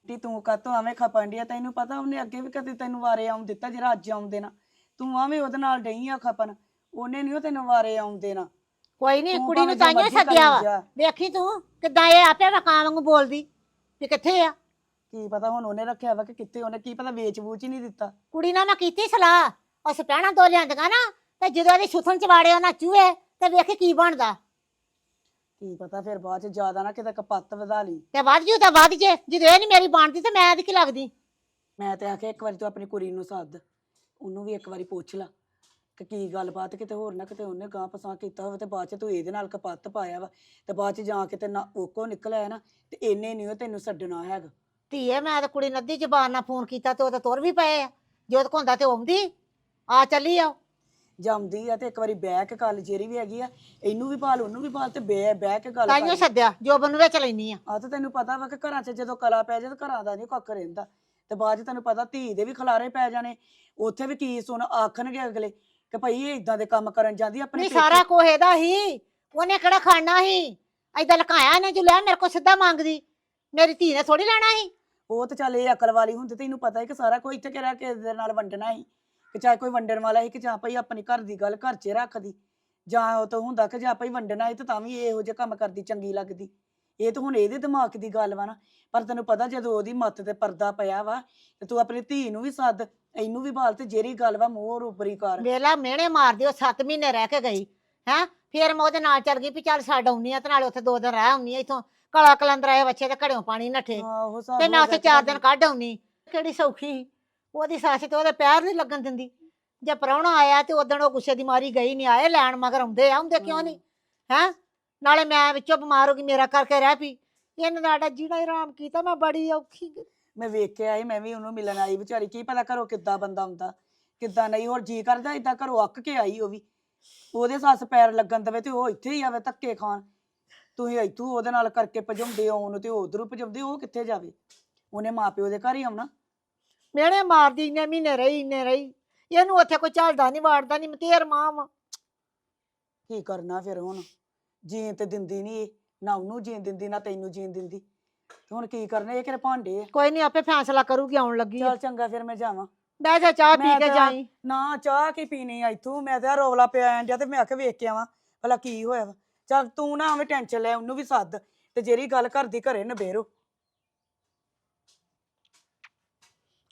ਟੀ ਤੂੰ ਕਾਤੋਂ ਐਵੇਂ ਖਪਣ ਡਿਆ ਤੈਨੂੰ ਪਤਾ ਉਹਨੇ ਅੱਗੇ ਵੀ ਕਦੇ ਤੈਨੂੰ ਵਾਰੇ ਆਉਂ ਦਿੱਤਾ ਜਿਹੜਾ ਅੱਜ ਆਉਂ ਦੇਣਾ। ਤੂੰ ਐਵੇਂ ਉਹਦੇ ਨਾਲ ਡਈ ਆ ਖਪਣ ਉਹਨੇ ਨਹੀਂ ਉਹ ਤੈਨੂੰ ਵਾਰੇ ਆਉਂ ਦੇਣਾ। ਕੋਈ ਨਹੀਂ ਤੂੰ ਕੁੜੀ ਨੂੰ ਭਾਵੇਂ ਜੋ ਤਾਈਓ ਮਰਜ਼ੀ ਸੱਦਿਆ ਵਾ। ਵੇਖੀ ਤੂੰ ਕਿੱਦਾਂ ਇਹ ਆਪੇ ਵਕਾਂ ਵਾਂਗੂ ਬੋਲਦੀ ਵੀ ਕਿੱਥੇ ਆ? ਕੀ ਪਤਾ ਹੁਣ ਉਹਨੇ ਰੱਖਿਆ ਵਾ ਕਿ ਕਿੱਥੇ ਉਹਨੇ ਕੀ ਪਤਾ ਵੇਚ ਵੂਚ ਹੀ ਨਹੀਂ ਦਿੱਤਾ। ਕੁੜੀ ਨਾਲ ਮੈਂ ਕੀਤੀ ਸਲਾਹ ਉਸ ਪਹਿਣਾ ਦੋ ਲਿਆਂਦੀਆਂ ਨਾ ਤੇ ਜਦੋਂ ਇਹਦੀ ਸੁਥਣ ਚ ਵਾੜੇ ਉਹਨਾਂ ਚੂਹੇ ਤੇ ਵੇਖੀ ਕੀ ਬਣਦਾ। ਕੀ ਪਤਾ ਫਿਰ ਬਾਅਦ ਚ ਜ਼ਿਆਦਾ ਨਾ ਕਿਤੇ ਕਪੱਤ ਵਧਾ ਲਈ। ਤੇ ਵੱਧ ਜੂ ਤਾਂ ਵੱਧ ਜੇ ਜਦੋਂ ਇਹ ਨਹੀਂ ਮੇਰੀ ਬਣਦੀ ਤੇ ਮੈਂ ਇਹਦੀ ਕੀ ਲੱਗਦੀ? ਮੈਂ ਤੇ ਆਖਿਆ ਇੱਕ ਵਾਰੀ ਤੂੰ ਆਪਣੀ ਕੁੜੀ ਨੂੰ ਸੱਦ ਉਹਨੂੰ ਵੀ ਇੱਕ ਵਾਰੀ ਪੁੱਛ ਲਾ। ਕਿ ਕੀ ਗੱਲਬਾਤ ਕਿਤੇ ਹੋਰ ਨਾ ਕਿਤੇ ਉਹਨੇ ਗਾਂ ਪਸਾਂ ਕੀਤਾ ਹੋਵੇ ਤੇ ਬਾਅਦ ਚ ਤੂੰ ਇਹਦੇ ਨਾਲ ਕਪੱਤ ਪਾਇਆ ਵਾ ਤੇ ਬਾਅਦ ਚ ਜਾਂ ਕਿਤੇ ਨਾ ਓਕੋ ਨਿਕਲ ਆਇਆ ਨਾ ਤੇ ਇੰਨੇ ਨਹੀਂ ਉਹ ਤੈਨੂੰ ਛੱਡਣਾ ਹੈਗਾ। ਧੀਏ ਮੈਂ ਤਾਂ ਕੁੜੀ ਨੱਦੀ ਜ਼ਬਾਨ ਨਾਲ ਫੋਨ ਕੀਤਾ ਤੇ ਉਹ ਤਾਂ ਤੁਰ ਵੀ ਪਏ ਆ। ਜੋਤ ਕੋਂਦਾ ਤੇ ਆਉਂਦੀ ਆ ਚੱਲੀ ਆ। ਜੰਮਦੀ ਆ ਤੇ ਇੱਕ ਵਾਰੀ ਬਹਿ ਕੇ ਗੱਲ ਜਿਹੜੀ ਵੀ ਹੈਗੀ ਆ ਇਹਨੂੰ ਵੀ ਭਾਲ ਉਹਨੂੰ ਵੀ ਭਾਲ ਤੇ ਬਹਿ ਬਹਿ ਕੇ ਗੱਲ ਤਾਈਓ ਕਰ। ਸੱਦਿਆ ਜੋਬਨ ਨੂੰ ਵਿੱਚ ਲੈਣੀ ਆ। ਆ ਤਾਂ ਤੈਨੂੰ ਪਤਾ ਵਾ ਕਿ ਘਰਾਂ 'ਚ ਜਦੋਂ ਕਲਾ ਪੈ ਜਾਏ ਤਾਂ ਘਰਾਂ ਦਾ ਨਹੀਂ ਕੱਖ ਰਹਿੰਦਾ। ਤੇ ਬਾਅਦ 'ਚ ਤੈਨੂੰ ਪਤਾ ਧੀ ਦੇ ਵੀ ਖਲਾਰੇ ਪੈ ਜਾਣੇ। ਉੱਥੇ ਵੀ ਕੀ ਸੁਣ ਆਖਣਗੇ ਅਗਲੇ ਕਿ ਭਈ ਇਹ ਇਦਾਂ ਦੇ ਕੰਮ ਕਰਨ ਜਾਂਦੀ ਆਪਣੇ ਨਹੀਂ। ਸਾਰਾ ਕੁਝ ਇਹਦਾ ਹੀ। ਉਹਨੇ ਕਿਹੜਾ ਖਾਣਾ ਸੀ ਐਦਾਂ ਲਕਾਇਆ ਨੇ ਜੋ ਲੈ ਮੇਰੇ ਕੋਲ ਸਿੱਧਾ ਮੰਗਦੀ। ਮੇਰੀ ਧੀ ਨੇ ਥੋੜੀ ਲੈਣਾ ਸੀ ਉਹ ਤਾਂ ਚੱਲ ਇਹ ਅਕਲ ਵਾਲੀ ਹੁੰਦੀ ਤੈਨੂੰ ਪਤਾ ਹੈ ਕਿ ਸਾਰਾ ਕੋਈ ਇੱਥੇ ਕਿਹੜਾ ਕਿਸੇ ਦੇ ਨਾਲ ਵੰਡਣਾ ਹੀ। ਕਿ ਚਾਹੇ ਕੋਈ ਵੰਡਣ ਵਾਲਾ ਹੀ ਕਿ ਜਾਂ ਭਈ ਆਪਣੀ ਘਰ ਦੀ ਗੱਲ ਘਰ 'ਚ ਰੱਖਦੀ। ਜਾਂ ਉਹ ਤਾਂ ਹੁੰਦਾ ਕਿ ਜਾਂ ਭਈ ਵੰਡਣਾ ਹੈ ਤੇ ਤਾਂ ਵੀ ਇਹੋ ਜਿਹੇ ਕੰਮ ਕਰਦੀ ਚੰਗੀ ਲੱਗਦੀ। ਇਹ ਤਾਂ ਹੁਣ ਇਹਦੇ ਦਿਮਾਗ ਦੀ ਗੱਲ ਵਾ ਨਾ। ਪਰ ਤੈਨੂੰ ਪਤਾ ਜਦੋਂ ਉਹਦੀ ਮੱਤ ਤੇ ਪਰਦਾ ਪਿਆ ਵਾ ਤੇ ਤੂੰ ਆਪਣੀ ਧੀ ਨੂੰ ਵੀ ਸੱਦ। ਇਹਨੂੰ ਵੀ ਬਾਲ ਤੇ ਜਿਹੜੀ ਗੱਲ ਵਾ ਮੂੰਹ ਉਪਰੀ ਕਰ। ਵੇਲਾ ਮਿਹਣੇ ਮਾਰਦੀ ਉਹ 7 ਮਹੀਨੇ ਰਹਿ ਕੇ ਗਈ ਹੈ? ਫਿਰ ਮੈਂ ਉਹਦੇ ਨਾਲ ਚੱਲ ਗਈ ਵੀ ਚੱਲ ਛੱਡ ਆਉਣੀ ਆ ਤੇ ਨਾਲੇ ਉੱਥੇ ਦੋ ਦਿਨ ਰਹਿ ਆਉਣੀ ਆ ਇਥੋਂ ਕਲਾ ਕਲੰਦਰ ਆਏ ਬੱਚੇ ਤੇ ਘੜਿਓ ਪਾਣੀ ਨੱਠੇ ਆਹੋ ਹਿਸਾਬ ਤੇ ਉੱਥੇ ਚਾਰ। ਦਿਨ ਕੱਢ ਆਉਣੀ। ਕਿਹੜੀ ਸੌਖੀ ਸੀ। ਉਹਦੀ ਸੱਸ ਤੇ ਉਹਦੇ ਪੈਰ ਨਹੀਂ ਲੱਗਣ ਦਿੰਦੀ। ਜੇ ਪ੍ਰਾਹੁਣਾ ਆਇਆ ਤੇ ਉਦੋਂ ਉਹ ਗੁੱਸੇ ਦੀ ਮਾਰੀ ਗਈ ਨਹੀਂ ਆਏ ਲੈਣ ਮਗਰ ਆਉਂਦੇ ਆ ਆਉਂਦੇ ਕਿਉਂ ਨਹੀਂ ਹੈ? ਨਾਲੇ ਮੈਂ ਵਿੱਚੋਂ ਬਿਮਾਰ ਹੋ ਗਈ ਮੇਰਾ ਕਰਕੇ ਰਹਿ ਪਈ। ਇਹਨਾਂ ਦਾ ਹੀ ਆਰਾਮ ਕੀਤਾ ਮੈਂ ਬੜੀ ਔਖੀ ਗਈ। ਮੈਂ ਵੇਖ ਕੇ ਆਈ ਮੈਂ ਵੀ ਉਹਨੂੰ ਮਿਲਣ ਆਈ ਵਿਚਾਰੀ ਕੀ ਪਤਾ ਘਰੋਂ ਕਿੱਦਾਂ ਬੰਦਾ ਹੁੰਦਾ ਕਿੱਦਾਂ ਨਹੀਂ ਹੋਰ ਜੀ ਕਰਦਾ ਇਦਾਂ ਘਰੋਂ ਅੱਕ ਕੇ ਆਈ ਉਹ ਵੀ। ਉਹਦੇ ਸੱਸ ਪੈਰ ਲੱਗਣ ਦਵੇ ਤੇ ਉਹ ਇੱਥੇ ਹੀ ਆਵੇ ਧੱਕੇ ਖਾਣ। ਤੁਸੀਂ ਇੱਥੋਂ ਉਹਦੇ ਨਾਲ ਕਰਕੇ ਭਜਾਉਂਦੇ ਹੋ ਉਹਨੂੰ ਤੇ ਉਧਰੋਂ ਭਜਾਉਂਦੇ ਉਹ ਕਿੱਥੇ ਜਾਵੇ? ਉਹਨੇ ਮਾਪਿਓ ਦੇ ਘਰ ਹੀ ਆਉਣਾ। ਮਿਹਣੇ ਮਾਰਦੀ ਇੰਨੇ ਮਹੀਨੇ ਰਹੀ ਇੰਨੇ ਰਹੀ। ਇਹਨੂੰ ਉੱਥੇ ਕੋਈ ਝਲਦਾ ਨਹੀਂ ਵਾੜਦਾ ਨਹੀਂ ਮਤੇਰ ਮਾਂ ਵਾ। ਕੀ ਕਰਨਾ ਫਿਰ ਹੁਣ? ਜੀਣ ਤੇ ਦਿੰਦੀ ਨਹੀਂ ਨਾ ਉਹਨੂੰ ਜੀਣ ਦਿੰਦੀ ਨਾ ਤੈਨੂੰ ਜੀਣ ਦਿੰਦੀ। ਤੇ ਹੁਣ ਕੀ ਕਰਨਾ ਇਹ ਕਿਹੜੇ ਭਾਂਡੇ ਆ? ਕੋਈ ਨਹੀਂ ਆਪੇ ਫੈਸਲਾ ਕਰੂਗੀ ਆਉਣ ਲੱਗੀ ਆ। ਚੱਲ ਚੰਗਾ ਫਿਰ ਮੈਂ ਜਾਵਾਂ। ਬਹਿ ਜਾ ਚਾਹ ਪੀ ਮੈਂ ਕੇ ਤਾਂ- ਜਾਈ। ਨਾ ਚਾਹ ਕੀ ਪੀਣੀ ਆ ਇੱਥੋਂ? ਮੈਂ ਤਾਂ ਰੋਵਲਾ ਪਿਆ ਆਂਡਿਆ ਤੇ ਮੈਂ ਆਖਿਆ ਵੇਖ ਕੇ ਆਵਾਂ। ਭਲਾ ਕੀ ਹੋਇਆ ਵਾ? ਚੱਲ ਤੂੰ ਨਾ ਐਵੇਂ ਟੈਨਸ਼ਨ ਲੈ ਉਹਨੂੰ ਵੀ ਸੱਦ ਤੇ ਜਿਹੜੀ ਗੱਲ ਕਰਦੀ ਘਰੇ ਨਬੇਰੋ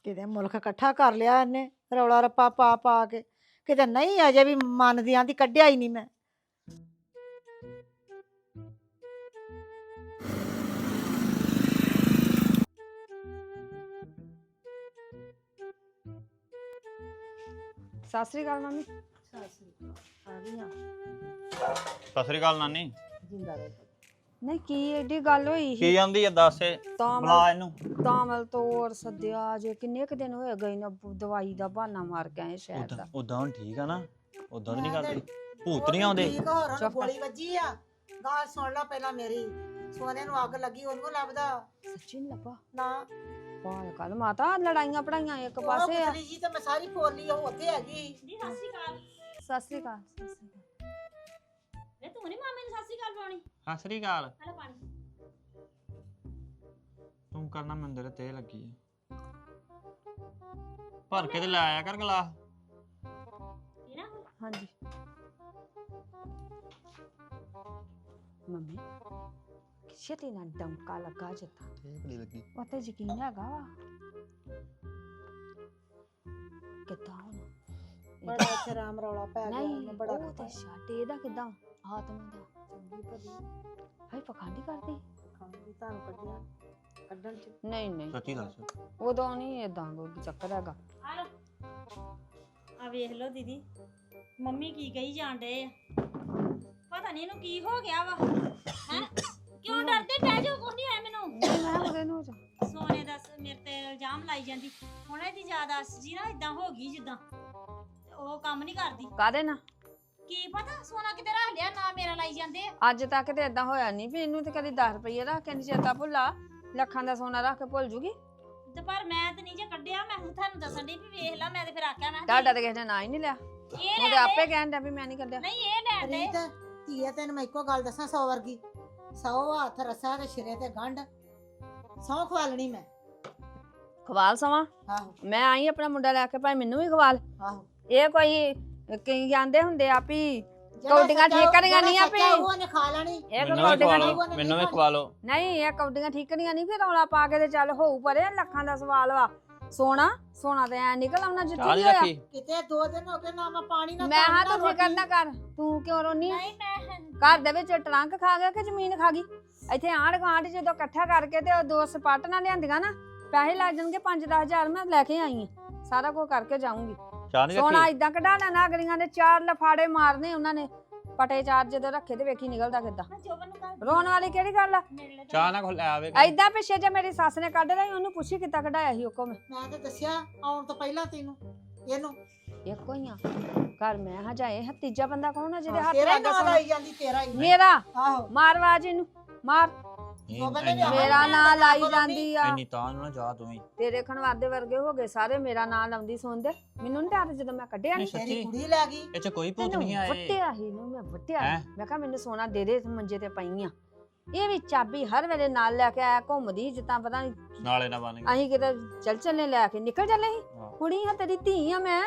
ਕਿਤੇ ਮੁਲਕ ਇਕੱਠਾ ਕਰ ਲਿਆ ਇਹਨੇ ਰੌਲਾ ਰੱਪਾ ਪਾ ਪਾ ਕੇ। ਕਿਤੇ ਨਹੀਂ ਅਜੇ ਵੀ ਮੰਨਦੀਆਂ ਦੀ ਕੱਢਿਆ ਹੀ ਨਹੀਂ ਮੈਂ। ਸਤਿ ਸ੍ਰੀ ਅਕਾਲ ਮੰਮੀ। ਆ ਗਈਆਂ? ਸਤਿ ਸ੍ਰੀ ਅਕਾਲ ਨਾਨੀ। ਜਿੰਦਾ ਰਹੇ। ਨਹੀਂ ਕੀ ਏਡੀ ਗੱਲ ਹੋਈ ਕੀ ਸੀ ਜਾਂਦੀ ਆ ਦੱਸ ਇਹ? ਤਾਮਲ ਬੁਲਾ ਇਹਨੂੰ। ਤਾਮਲ ਤੋੜ ਸੱਦਿਆ ਜੇ ਕਿੰਨੇ ਕੁ ਦਿਨ ਹੋਏ ਗਈ ਨਾ? ਬ- ਦਵਾਈ ਦਾ ਬਹਾਨਾ ਮਾਰ ਕੇ ਆਏ ਸ਼ਹਿਰ ਉਦਾਂ ਦਾ। ਉਦਾਂ ਹੁਣ ਠੀਕ ਆ ਨਾ? ਉਦਾਂ ਤਾਂ ਨਹੀਂ ਕਰਦੇ। ਭੂਤ ਨਹੀਂ ਆਉਂਦੇ। ਠੀਕ ਹੋਰ ਉਹਨੂੰ ਚੁੱਪ ਕਰ। ਗੋਲੀ ਵੱਜੀ ਆ। ਗੱਲ ਸੁਣ ਲੈ ਪਹਿਲਾਂ ਮੇਰੀ। ਸੋਨੇ ਨੂੰ ਅੱਗ ਲੱਗੀ ਉਹਨੂੰ ਲੱਭਦਾ। ਸੱਚੀ ਨੀ ਲੱਭਾ? ਨਾ। ਬਾਲ ਕੱਲ ਮਾਤਾ ਲੜਾਈਆਂ ਪੜਾਈਆਂ ਇੱਕ ਪਾਸੇ ਆ। ਜੀ ਤੇ ਮੈਂ ਸਾਰੀ ਫੋਲੀ ਉਹ ਉੱਥੇ ਹੈਗੀ। ਦੀ ਸਤਿ ਸ਼੍ਰੀ ਅਕਾਲ। ਸਤਿ ਸ੍ਰੀ ਅਕਾਲ ਸਤਿ ਸ੍ਰੀ ਅਕਾਲ। ਵੇ ਤੂੰ ਨਹੀਂ ਮਾਮੇ ਨੂੰ ਸਤਿ ਸ਼੍ਰੀ ਅਕਾਲ ਪਾਉਣੀ? ਸਤਿ ਸ੍ਰੀ ਅਕਾਲ। ਹਲੇ ਪਾਣੀ। ਤੂੰ ਕਰਨਾ ਮੈਨੂੰ ਤੇਰੇ ਤੇ ਲੱਗੀ ਆ। ਭਰ ਕੇ ਤੇ ਲੈ ਆਇਆ ਕਰ ਗਲਾਸ। ਇਹ ਨਾ ਹਾਂਜੀ। ਮੰਮੀ ਛੇਤੀ ਨਾਲ ਡੰਕਾ ਲੱਗਾ ਜਿੱਤਾ ਇਹ ਬੜੀ ਲੱਗੀ। ਉਹ ਤੇ ਯਕੀਨ ਹੈਗਾ ਵਾ? ਕਿੱਦਾਂ ਹੁਣ? ਬੜਾ ਇੱਥੇ ਰਾਮ ਰੌਲਾ ਪੈ ਗਿਆ ਨਹੀਂ ਉਹਨੂੰ ਬੜਾ ਉਹ ਖਪਾ ਤੇ ਛੱਡ ਇਹਦਾ ਕਿੱਦਾਂ? ਆਤਮਾ ਦਾ। ਚੰਗੀ ਭਲੀ। ਹਾਈ ਪਖੰਡੀ ਕਰਦੀ। ਖਾਂਦੀ ਤੁਹਾਨੂੰ ਕੱਢਿਆ ਕੱਢਣ ਚ। ਨਹੀਂ ਨਹੀਂ। ਸੱਚੀ ਦੱਸ ਉਦੋਂ ਨਹੀਂ ਇਦਾਂ ਕੋਈ ਚੱਕਰ ਹੈਗਾ। ਆ ਲੋ ਆ ਵੇਖ ਲੋ ਦੀਦੀ। ਮੰਮੀ ਕੀ ਕਹੀ ਜਾਂਦੇ ਆ। ਪਤਾ ਨਹੀਂ ਇਹਨੂੰ ਕੀ ਹੋ ਗਿਆ ਵਾ। ਹੈ? ਕਿਉਂ ਡਰਦੇ? ਬਹਿ ਜਾਓ ਕੁਛ ਨਹੀਂ ਹੋਇਆ ਮੈਨੂੰ। ਨਹੀਂ ਮੈਂ ਉਹਦੇ ਨੂੰ ਜਾ। ਸੋਨੇ ਦਾ ਸ- ਮੇਰੇ ਤੇ ਇਲਜ਼ਾਮ ਲਾਈ ਜਾਂਦੀ। ਹੁਣ ਇਹਦੀ ਯਾਦਾਸ਼ਤ ਜੀ ਨਾ ਇਦਾਂ ਹੋ ਗਈ ਜਿੱਦਾਂ। ਤੇ ਉਹ ਕੰਮ ਨਹੀਂ ਕਰਦੀ। ਕਾਦੇ ਨਾ ਕੀ ਪਤਾ? ਸੋਨਾ ਕਿਤੇ ਰੱਖ ਲਿਆ ਨਾ ਮੇਰਾ ਲਾਈ ਜਾਂਦੇ। ਆ ਅੱਜ ਤੱਕ ਤੇ ਇਦਾਂ ਹੋਇਆ ਨਹੀਂ ਵੀ ਇਹਨੂੰ ਤੇ ਕਦੀ 10 ਰੁਪਏ ਰੱਖ ਕੇ ਨੀ ਚੇਤਾ ਭੁੱਲਾ। ਲੱਖਾਂ ਦਾ ਸੋਨਾ ਰੱਖ ਕੇ ਭੁੱਲ ਜੂਗੀ। ਤੇ ਪਰ ਮੈਂ ਤੇ ਨਹੀਂ ਜੇ ਕੱਢਿਆ ਮੈਂ ਹੁਣ ਤੁਹਾਨੂੰ ਦੱਸਣ ਦੀ ਵੀ ਵੇਖ ਲਾ ਮੈਂ ਤੇ ਫਿਰ ਆਖਿਆ ਮੈਂ ਤੁਹਾਡਾ ਤੇ ਕਿਸੇ ਨੇ ਨਾ ਹੀ ਨਹੀਂ ਲਿਆ। ਇਹ ਲੈ ਆਪੇ ਕਹਿਣ ਡਿਆ ਵੀ ਮੈਂ ਨਹੀਂ ਕੱਢਿਆ। ਨਹੀਂ ਇਹ ਲੈਣ ਦੇ। ਰੀਤ ਧੀਏ ਤੈਨੂੰ ਮੈਂ ਇੱਕੋ ਗੱਲ ਦੱਸਾਂ ਸੌ ਵਰਗੀ। ਸੌ ਹੱਥ ਰਸਾ ਤੇ ਸਿਰੇ ਤੇ ਗੰਢ ਸੌ ਖਵਾਲਣੀ ਮੈਂ। ਖਵਾਲ ਸਵਾਂ ਆਹੋ। ਮੈਂ ਆਈ ਆਪਣਾ ਮੁੰਡਾ ਲੈ ਕੇ ਭਾਈ ਮੈਨੂੰ ਵੀ ਖਵਾਲ। ਆਹੋ। ਇਹ ਕੋਈ ਕਈ ਜਾਂਦੇ ਹੁੰਦੇ ਆ ਵੀ ਜਿਹੜਾ ਕੌਡੀਆਂ ਸੱਚਾ- ਠੀਕਰੀਆਂ ਨਹੀਂ ਆ ਸੱਚਾ ਵੀ। ਉਹਨੇ ਖਾ ਲੈਣੀ। ਇਹ ਮੈਨੂੰ ਵੀ ਕੌਡੀਆਂ ਖਵਾ ਨਹੀਂ ਲਓ ਮੈਨੂੰ ਵੀ ਖਵਾ ਲਓ ਨਹੀਂ ਇਹ ਕੌਡੀਆਂ ਠੀਕਰੀਆਂ ਨਹੀਂ ਫਿਰ ਰੌਲਾ ਪਾ ਕੇ ਤੇ ਚੱਲ ਹੋਊ ਪਰੇ ਲੱਖਾਂ ਦਾ ਸਵਾਲ ਵਾ। ਸੋਨਾ ਸੋਨਾ ਤੇ ਐ ਨਿਕਲ ਆਉਣਾ ਜਿੱਥੇ ਚਾਹ ਵੀ ਨਹੀਂ ਹੋਇਆ। ਰੱਖੀ। ਕਿਤੇ ਦੋ ਦਿਨ ਹੋ ਗਏ ਨਾ ਮੈਂ ਪਾਣੀ ਨਾ ਮੈਂ ਹਾਂ ਤੂੰ ਨਾ ਫਿਕਰ ਨਾ। ਕਰ ਤੂੰ ਕਿਉਂ ਰੋਨੀ? ਆਂ? ਨਹੀਂ ਮੈਂ ਘਰ ਦੇ ਵਿੱਚ ਟਰੰਕ ਖਾ ਗਿਆ ਕਿ ਜ਼ਮੀਨ ਖਾ ਗਈ? ਇੱਥੇ ਆਂਢ ਗੁਆਂਢ ਜਦੋਂ ਇਕੱਠਾ ਕਰਕੇ ਤੇ ਉਹ ਦੋ ਸਪਾਟਣਾ ਲਿਆਂਦੀਆਂ ਨਾ ਪੈਸੇ ਲੱਗ ਜਾਣਗੇ 5-10000 ਮੈਂ ਲੈ ਕੇ ਆਈ ਆਂ ਸਾਰਾ ਕੁਝ ਕਰਕੇ ਜਾਊਂਗੀ। ਚਾਹ ਨਹੀਂ ਸੋਨਾ ਰੱਖੀ? ਇਦਾਂ ਕਢਾਣਾ ਨਾਗਰੀਆਂ ਦੇ ਚਾਰ ਲਫਾੜੇ ਮਾਰਨੇ ਉਹਨਾਂ ਨੇ। ਪਟੇ ਚਾਰ ਜਦੋਂ ਰੱਖੇ ਤੇ ਵੇਖੀ ਨਿਕਲਦਾ ਕਿੱਦਾਂ। ਜੋਬਨ ਨੂੰ ਕਰ। ਰੋਣ ਵਾਲੀ ਕਿਹੜੀ ਗੱਲ ਆ? ਮੇਰੇ ਲਈ ਚਾਹ ਨਾ ਖੋਲ ਆਵੇ ਐਦਾਂ ਪਿੱਛੇ ਜੇ ਮੇਰੀ ਸੱਸ ਨੇ ਕੱਢ ਲਈ ਉਹਨੂੰ ਪੁੱਛੀ ਕਿੱਦਾਂ ਕਢਾਇਆ ਸੀ ਉਹ ਕੋ ਮੈਂ। ਮੈਂ ਤਾਂ ਦੱਸਿਆ ਆਉਣ ਤੋਂ ਪਹਿਲਾਂ ਤੈਨੂੰ ਇਹਨੂੰ। ਇੱਕੋ ਹੀ ਆ। ਘਰ ਮੈਂ ਹਜਾਏ ਹਾਂ ਤੀਜਾ ਬੰਦਾ ਕੌਣ ਆ ਜਿਹਦੇ ਹੱਥ ਤੇਰਾ ਲੱਗੇ ਨਾਂ ਸੋਨਾ ਲਾਈ ਜਾਂਦੀ ਤੇਰਾ ਹੀ। ਮੇਰਾ? ਆਹੋ। ਮਾਰਵਾਜ ਇਹਨੂੰ ਮਾਰ। ਜੋਬਨ ਨੇ ਆਪ- ਮੇਰਾ ਨਾਂ ਲਾਈ ਜਾਂਦੀ ਆ। ਇੰਨੀ ਤਾਂ ਨਾ ਜਾ ਤੂੰ ਵੀ। ਤੇਰੇ ਖਣਵਾਦੇ ਵਰਗੇ ਹੋ ਗਏ ਸਾਰੇ ਮੇਰਾ ਨਾਂ ਲਾਉਂਦੀ ਸੁਣਦੇ ਮੈਨੂੰ ਨਹੀਂ ਡਰ ਜਦੋਂ ਮੈਂ ਕੱਢਿਆ ਨਹੀਂ ਤੇਰੀ ਸੱਚੀ? ਕੁੜੀ ਲੈ ਗਈ। ਚ ਕੋਈ ਭੂਤ ਨਹੀਂ ਆਏ। ਵੱਟਿਆ ਹੀ ਨੂੰ ਮੈਂ ਵੱਟਿਆ ਹੈਂ? ਮੈਂ ਕਿਹਾ ਮੈਨੂੰ ਸੋਨਾ ਦੇ ਦੇ ਮੰਜੇ ਤੇ ਪਈ ਆ ਇਹ ਵੀ ਚਾਬੀ ਹਰ ਵੇਲੇ ਨਾਲ ਲੈ ਕੇ ਆਇਆ ਘੁੰਮਦੀ ਜਿੱਦਾਂ ਪਤਾ ਨਹੀਂ ਨਾਲੇ ਨਾ ਬਣ ਅਸੀਂ ਕਿਤੇ ਚੱਲ ਚੱਲੇ ਲੈ ਕੇ ਨਿਕਲ ਚੱਲੇ ਸੀ। ਹਾਂ। ਕੁੜੀ ਆ ਤੇਰੀ ਧੀ ਆ ਮੈਂ।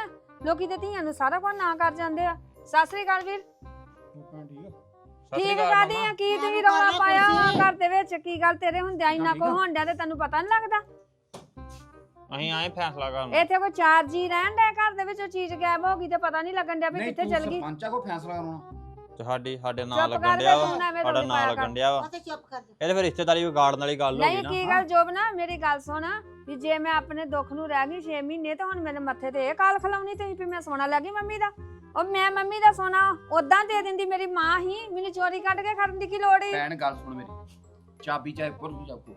ਲੋਕੀ ਤੇ ਧੀਆਂ ਨੂੰ ਸਾਰਾ ਕੁਝ ਨਾ ਕਰ ਜਾਂਦੇ ਆ। ਸਤਿ ਸ੍ਰੀ ਅਕਾਲ ਵੀਰ। ਠੀਕ ਕਾਦੀ ਆ ਕੀ ਤੁਸੀਂ ਵੀ ਰੌਲਾ ਪਾਇਆ ਵਾ। ਘਰ ਦੇ ਵਿੱਚ? ਕੀ ਗੱਲ ਤੇਰੇ ਹੁੰਦਿਆਂ ਇੰਨਾ ਕੋ ਡਿਆ ਤੇ ਤੈਨੂੰ ਪਤਾ ਨਹੀਂ ਲੱਗਦਾ? ਅਸੀਂ ਆਏ ਫੈਸਲਾ ਕਰਨ। ਇੱਥੇ ਕੋਈ ਚਾਰ ਜੀ ਰਹਿਣ ਦੇ ਘਰ ਦੇ ਵਿੱਚ ਉਹ ਚੀਜ਼ ਗਾਇਬ ਹੋ ਗਈ ਤੇ ਪਤਾ ਨਹੀਂ ਲੱਗਣ ਡਿਆ ਵੀ ਨਹੀਂ ਕਿੱਥੇ ਤੂੰ ਚਲ ਗਈ। ਸਰਪੰਚਾ ਕੋ ਫੈਸਲਾ ਕਰਾਉਣਾ? ਤੇ ਸਾਡੀ ਸਾਡੇ ਨਾਂ ਚੁੱਪ ਲੱਗਣ ਕਰ ਡਿਆ ਵਾ ਤੂੰ ਨਾ ਐਵੇਂ ਸਾਡਾ ਰੋਲੀ ਨਾਂ ਪਾਇਆ ਲੱਗਣ ਕਰ। ਡਿਆ ਵਾ। ਉਹ ਤੇ ਚੁੱਪ ਕਰ ਜਾ। ਇਹਦੇ ਫਿਰ ਰਿਸ਼ਤੇਦਾਰੀ ਵਿਗਾੜਨ ਵਾਲੀ ਗੱਲ ਹੋ ਗਈ ਨਹੀਂ ਨਾ। ਕੀ ਗੱਲ ਜੋਬ ਨਾ ਮੇਰੀ ਗੱਲ ਸੁਣ। ਵੀ ਜੇ ਮੈਂ ਆਪਣੇ ਦੁੱਖ ਨੂੰ ਰਹਿ ਗਈ 6 ਮਹੀਨੇ ਤਾਂ ਹੁਣ ਮੇਰੇ ਮੱਥੇ ਤੇ ਇਹ ਕਾਲ ਖਲਾਉਣੀ ਤੁਸੀਂ ਵੀ ਮੈਂ ਸੋਨਾ ਲੈ ਗਈ ਮੰਮੀ ਦਾ। ਉਹ ਮੈਂ ਮੰਮੀ ਦਾ ਸੋਨਾ ਉਦਾਂ ਦੇ ਦਿੰਦੀ ਮੇਰੀ ਮਾਂ ਹੀ ਮੈਨੂੰ ਚੋਰੀ ਕੱਢ ਕੇ ਖੜਨ ਦੀ ਕੀ ਲੋੜ ਈ? ਭੈਣ ਗੱਲ ਸੁਣ ਮੇਰੀ। ਚਾਬੀ ਚਾਹੇ ਉੱਪਰ ਨੂੰ ਜਾਕੋ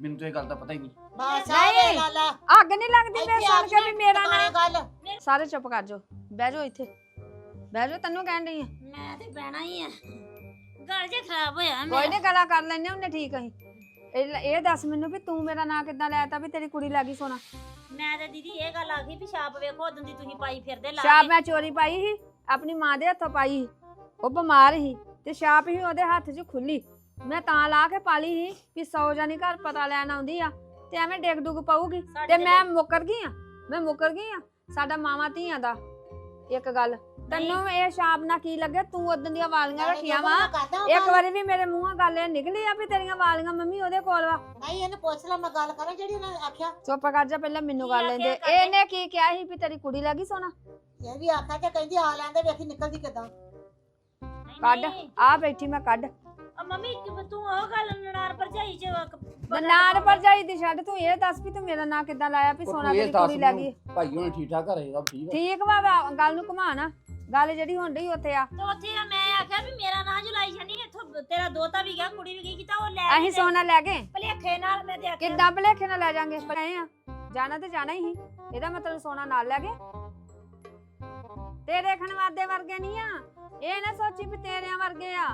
ਮੈਨੂੰ ਤਾਂ ਇਹ ਗੱਲ ਦਾ ਪਤਾ ਹੀ ਨਹੀਂ। ਬਸ ਨਹੀਂ। ਆ ਲਾਲਾ ਅੱਗ ਨਹੀਂ ਲੱਗਦੀ ਮੈਂ ਇੱਥੇ ਸੁਣ ਕੇ ਵੀ ਮੇਰਾ ਨਾਂ। ਗੱਲ। ਸਾਰੇ ਚੁੱਪ ਕਰ ਜਾਓ। ਬਹਿ ਜਾਓ ਇੱਥੇ। ਬਹਿ ਜਾਓ ਤੈਨੂੰ ਕਹਿਣ ਡਈ ਆ। ਮੈਂ ਤੇ ਬਹਿਣਾ ਹੀ ਆ। ਗਲ ਜੇ ਖਰਾਬ ਹੋਇਆ ਕੋਈ ਮੇਰਾ ਨਹੀਂ ਗੱਲਾਂ ਕਰ ਲੈਣੇ ਉਹਨੇ ਠੀਕ ਅਹੀਂ ਇਹ ਇਹ ਦੱਸ ਮੈਨੂੰ ਵੀ ਤੂੰ ਮੇਰਾ ਨਾਂ ਕਿੱਦਾਂ ਲੈਤਾ ਵੀ ਤੇਰੀ ਕੁੜੀ ਲੱਗੀ ਸੋਨਾ। ਮੈਂ ਤੇ ਦੀਦੀ ਇਹ ਗੱਲ ਆਖੀ ਵੀ ਛਾਪ ਵੇਖੋ ਉਦੋਂ ਦੀ ਤੁਸੀਂ ਪਾਈ ਫਿਰਦੇ ਲਾ ਛਾਪ ਕੇ। ਮੈਂ ਚੋਰੀ ਪਾਈ ਸੀ ਆਪਣੀ ਮਾਂ ਦੇ ਹੱਥੋਂ ਪਾਈ ਸੀ। ਉਹ ਬਿਮਾਰ ਸੀ ਤੇ ਛਾਪ ਹੀ ਉਹਦੇ ਹੱਥ 'ਚ ਖੁੱਲੀ। ਮੈਂ ਤਾਂ ਲਾ ਕੇ ਪਾਲੀ ਸੀ ਵੀ ਸੌ ਜਾਨੀ ਘਰ ਪਤਾ ਲੈਣ ਆਉਂਦੀ ਆ ਤੇ ਐਵੇਂ ਡਿੱਗ ਡੁੱਗ ਪਾਊਗੀ। ਤੇ ਮੈਂ ਮੁੱਕਰ ਗਈ ਆ ਮੈਂ ਮੁੱਕਰ ਗਈ ਆ ਸਾਡਾ ਮਾਵਾਂ ਧੀਆਂ ਦਾ। ਇੱਕ ਗੱਲ ਤੈਨੂੰ ਇਹ ਛਾਪ ਨਾਲ ਕੀ ਲੱਗੇ? ਤੂੰ ਉਦੋਂ ਦੀਆਂ ਵਾਲੀਆਂ ਰੱਖੀਆਂ ਵਾ। ਇੱਕ ਵਾਰੀ ਵੀ ਮੇਰੇ ਮੂੰਹੋਂ ਗੱਲ ਇਹ ਨਿਕਲੀ ਆ ਵੀ ਤੇਰੀਆਂ ਵਾਲੀਆਂ ਮੰਮੀ ਉਹਦੇ ਕੋਲ ਵਾ। ਨਹੀਂ ਇਹਨੂੰ ਪੁੱਛ ਲੈ ਮੈਂ ਗੱਲ ਕਰਾਂ ਜਿਹੜੀ ਉਹਨੇ ਆਖਿਆ। ਚੁੱਪ ਕਰ ਜਾ ਪਹਿਲਾਂ ਮੈਨੂੰ ਗੱਲ ਲੈਂਦੇ? ਇਹਨੇ ਕੀ ਕਿਹਾ ਸੀ ਵੀ ਤੇਰੀ ਕੁੜੀ ਲੱਗੀ ਸੋਨਾ? ਇਹ ਵੀ ਆਖਿਆ ਤੇ ਕਹਿੰਦੀ ਆ ਲੈਂਦੇ ਵੇਖੀ ਨਿਕਲਦੀ ਕਿਦਾਂ। ਕੱਢ। ਆ ਬੈਠੀ ਮੈਂ ਕੱਢ। ਆ ਮੰਮੀ ਤੂੰ ਉਹ ਗੱਲ ਨਨਾਰ ਭਰਜਾਈ ਚ ਕ- ਨਾਨ ਭਰਜਾਈ ਦੀ ਛੱਡ ਤੂੰ ਇਹ ਦੱਸ ਵੀ ਤੂੰ ਮੇਰਾ ਨਾਂ ਕਿੱਦਾਂ ਲਾਇਆ ਵੀ ਸੋਨਾ ਤੇਰੀ ਕੁੜੀ ਲੱਗੀ ਭਾਈ ਹੁਣ ਠੀਕ ਠਾਕ ਸਭ ਠੀਕ ਠੀਕ ਵਾ ਵਾ, ਗੱਲ ਨੂੰ ਘੁਮਾਣਾ ਗੱਲ ਜਿਹੜੀ ਹੁਣ ਡਈ ਉੱਥੇ ਆ। ਤੇ ਉੱਥੇ ਆ ਮੈਂ ਆਖਿਆ ਵੀ ਮੇਰਾ ਨਾਂ ਜੁਲਾਈ ਜਾਨੀ ਇੱਥੋਂ ਤੇਰਾ ਦੋਤਾ ਵੀ ਗਿਆ ਕੁੜੀ ਵੀ ਗਈ ਕਿਤਾ ਉਹ ਲੈ ਅਸੀਂ ਸੋਨਾ ਲੈ ਗਏ ਭਲੇਖੇ ਨਾਲ ਮੈਂ ਤੇ ਆਖਿਆ। ਕਿੱਦਾਂ ਭਲੇਖੇ ਨਾਲ ਲੈ ਜਾਾਂਗੇ? ਪਏ ਆ। ਜਾਣਾ ਤੇ ਜਾਣਾ ਹੀ। ਇਹਦਾ ਮਤਲਬ ਸੋਨਾ ਨਾਲ ਲੈ ਗਏ ਤੇਰੇ ਖਣਵਾਦੇ ਵਰਗੇ ਨਹੀਂ ਆ। ਇਹ ਨਾ ਸੋਚੀ ਵੀ ਤੇਰਿਆਂ ਵਰਗੇ ਆ।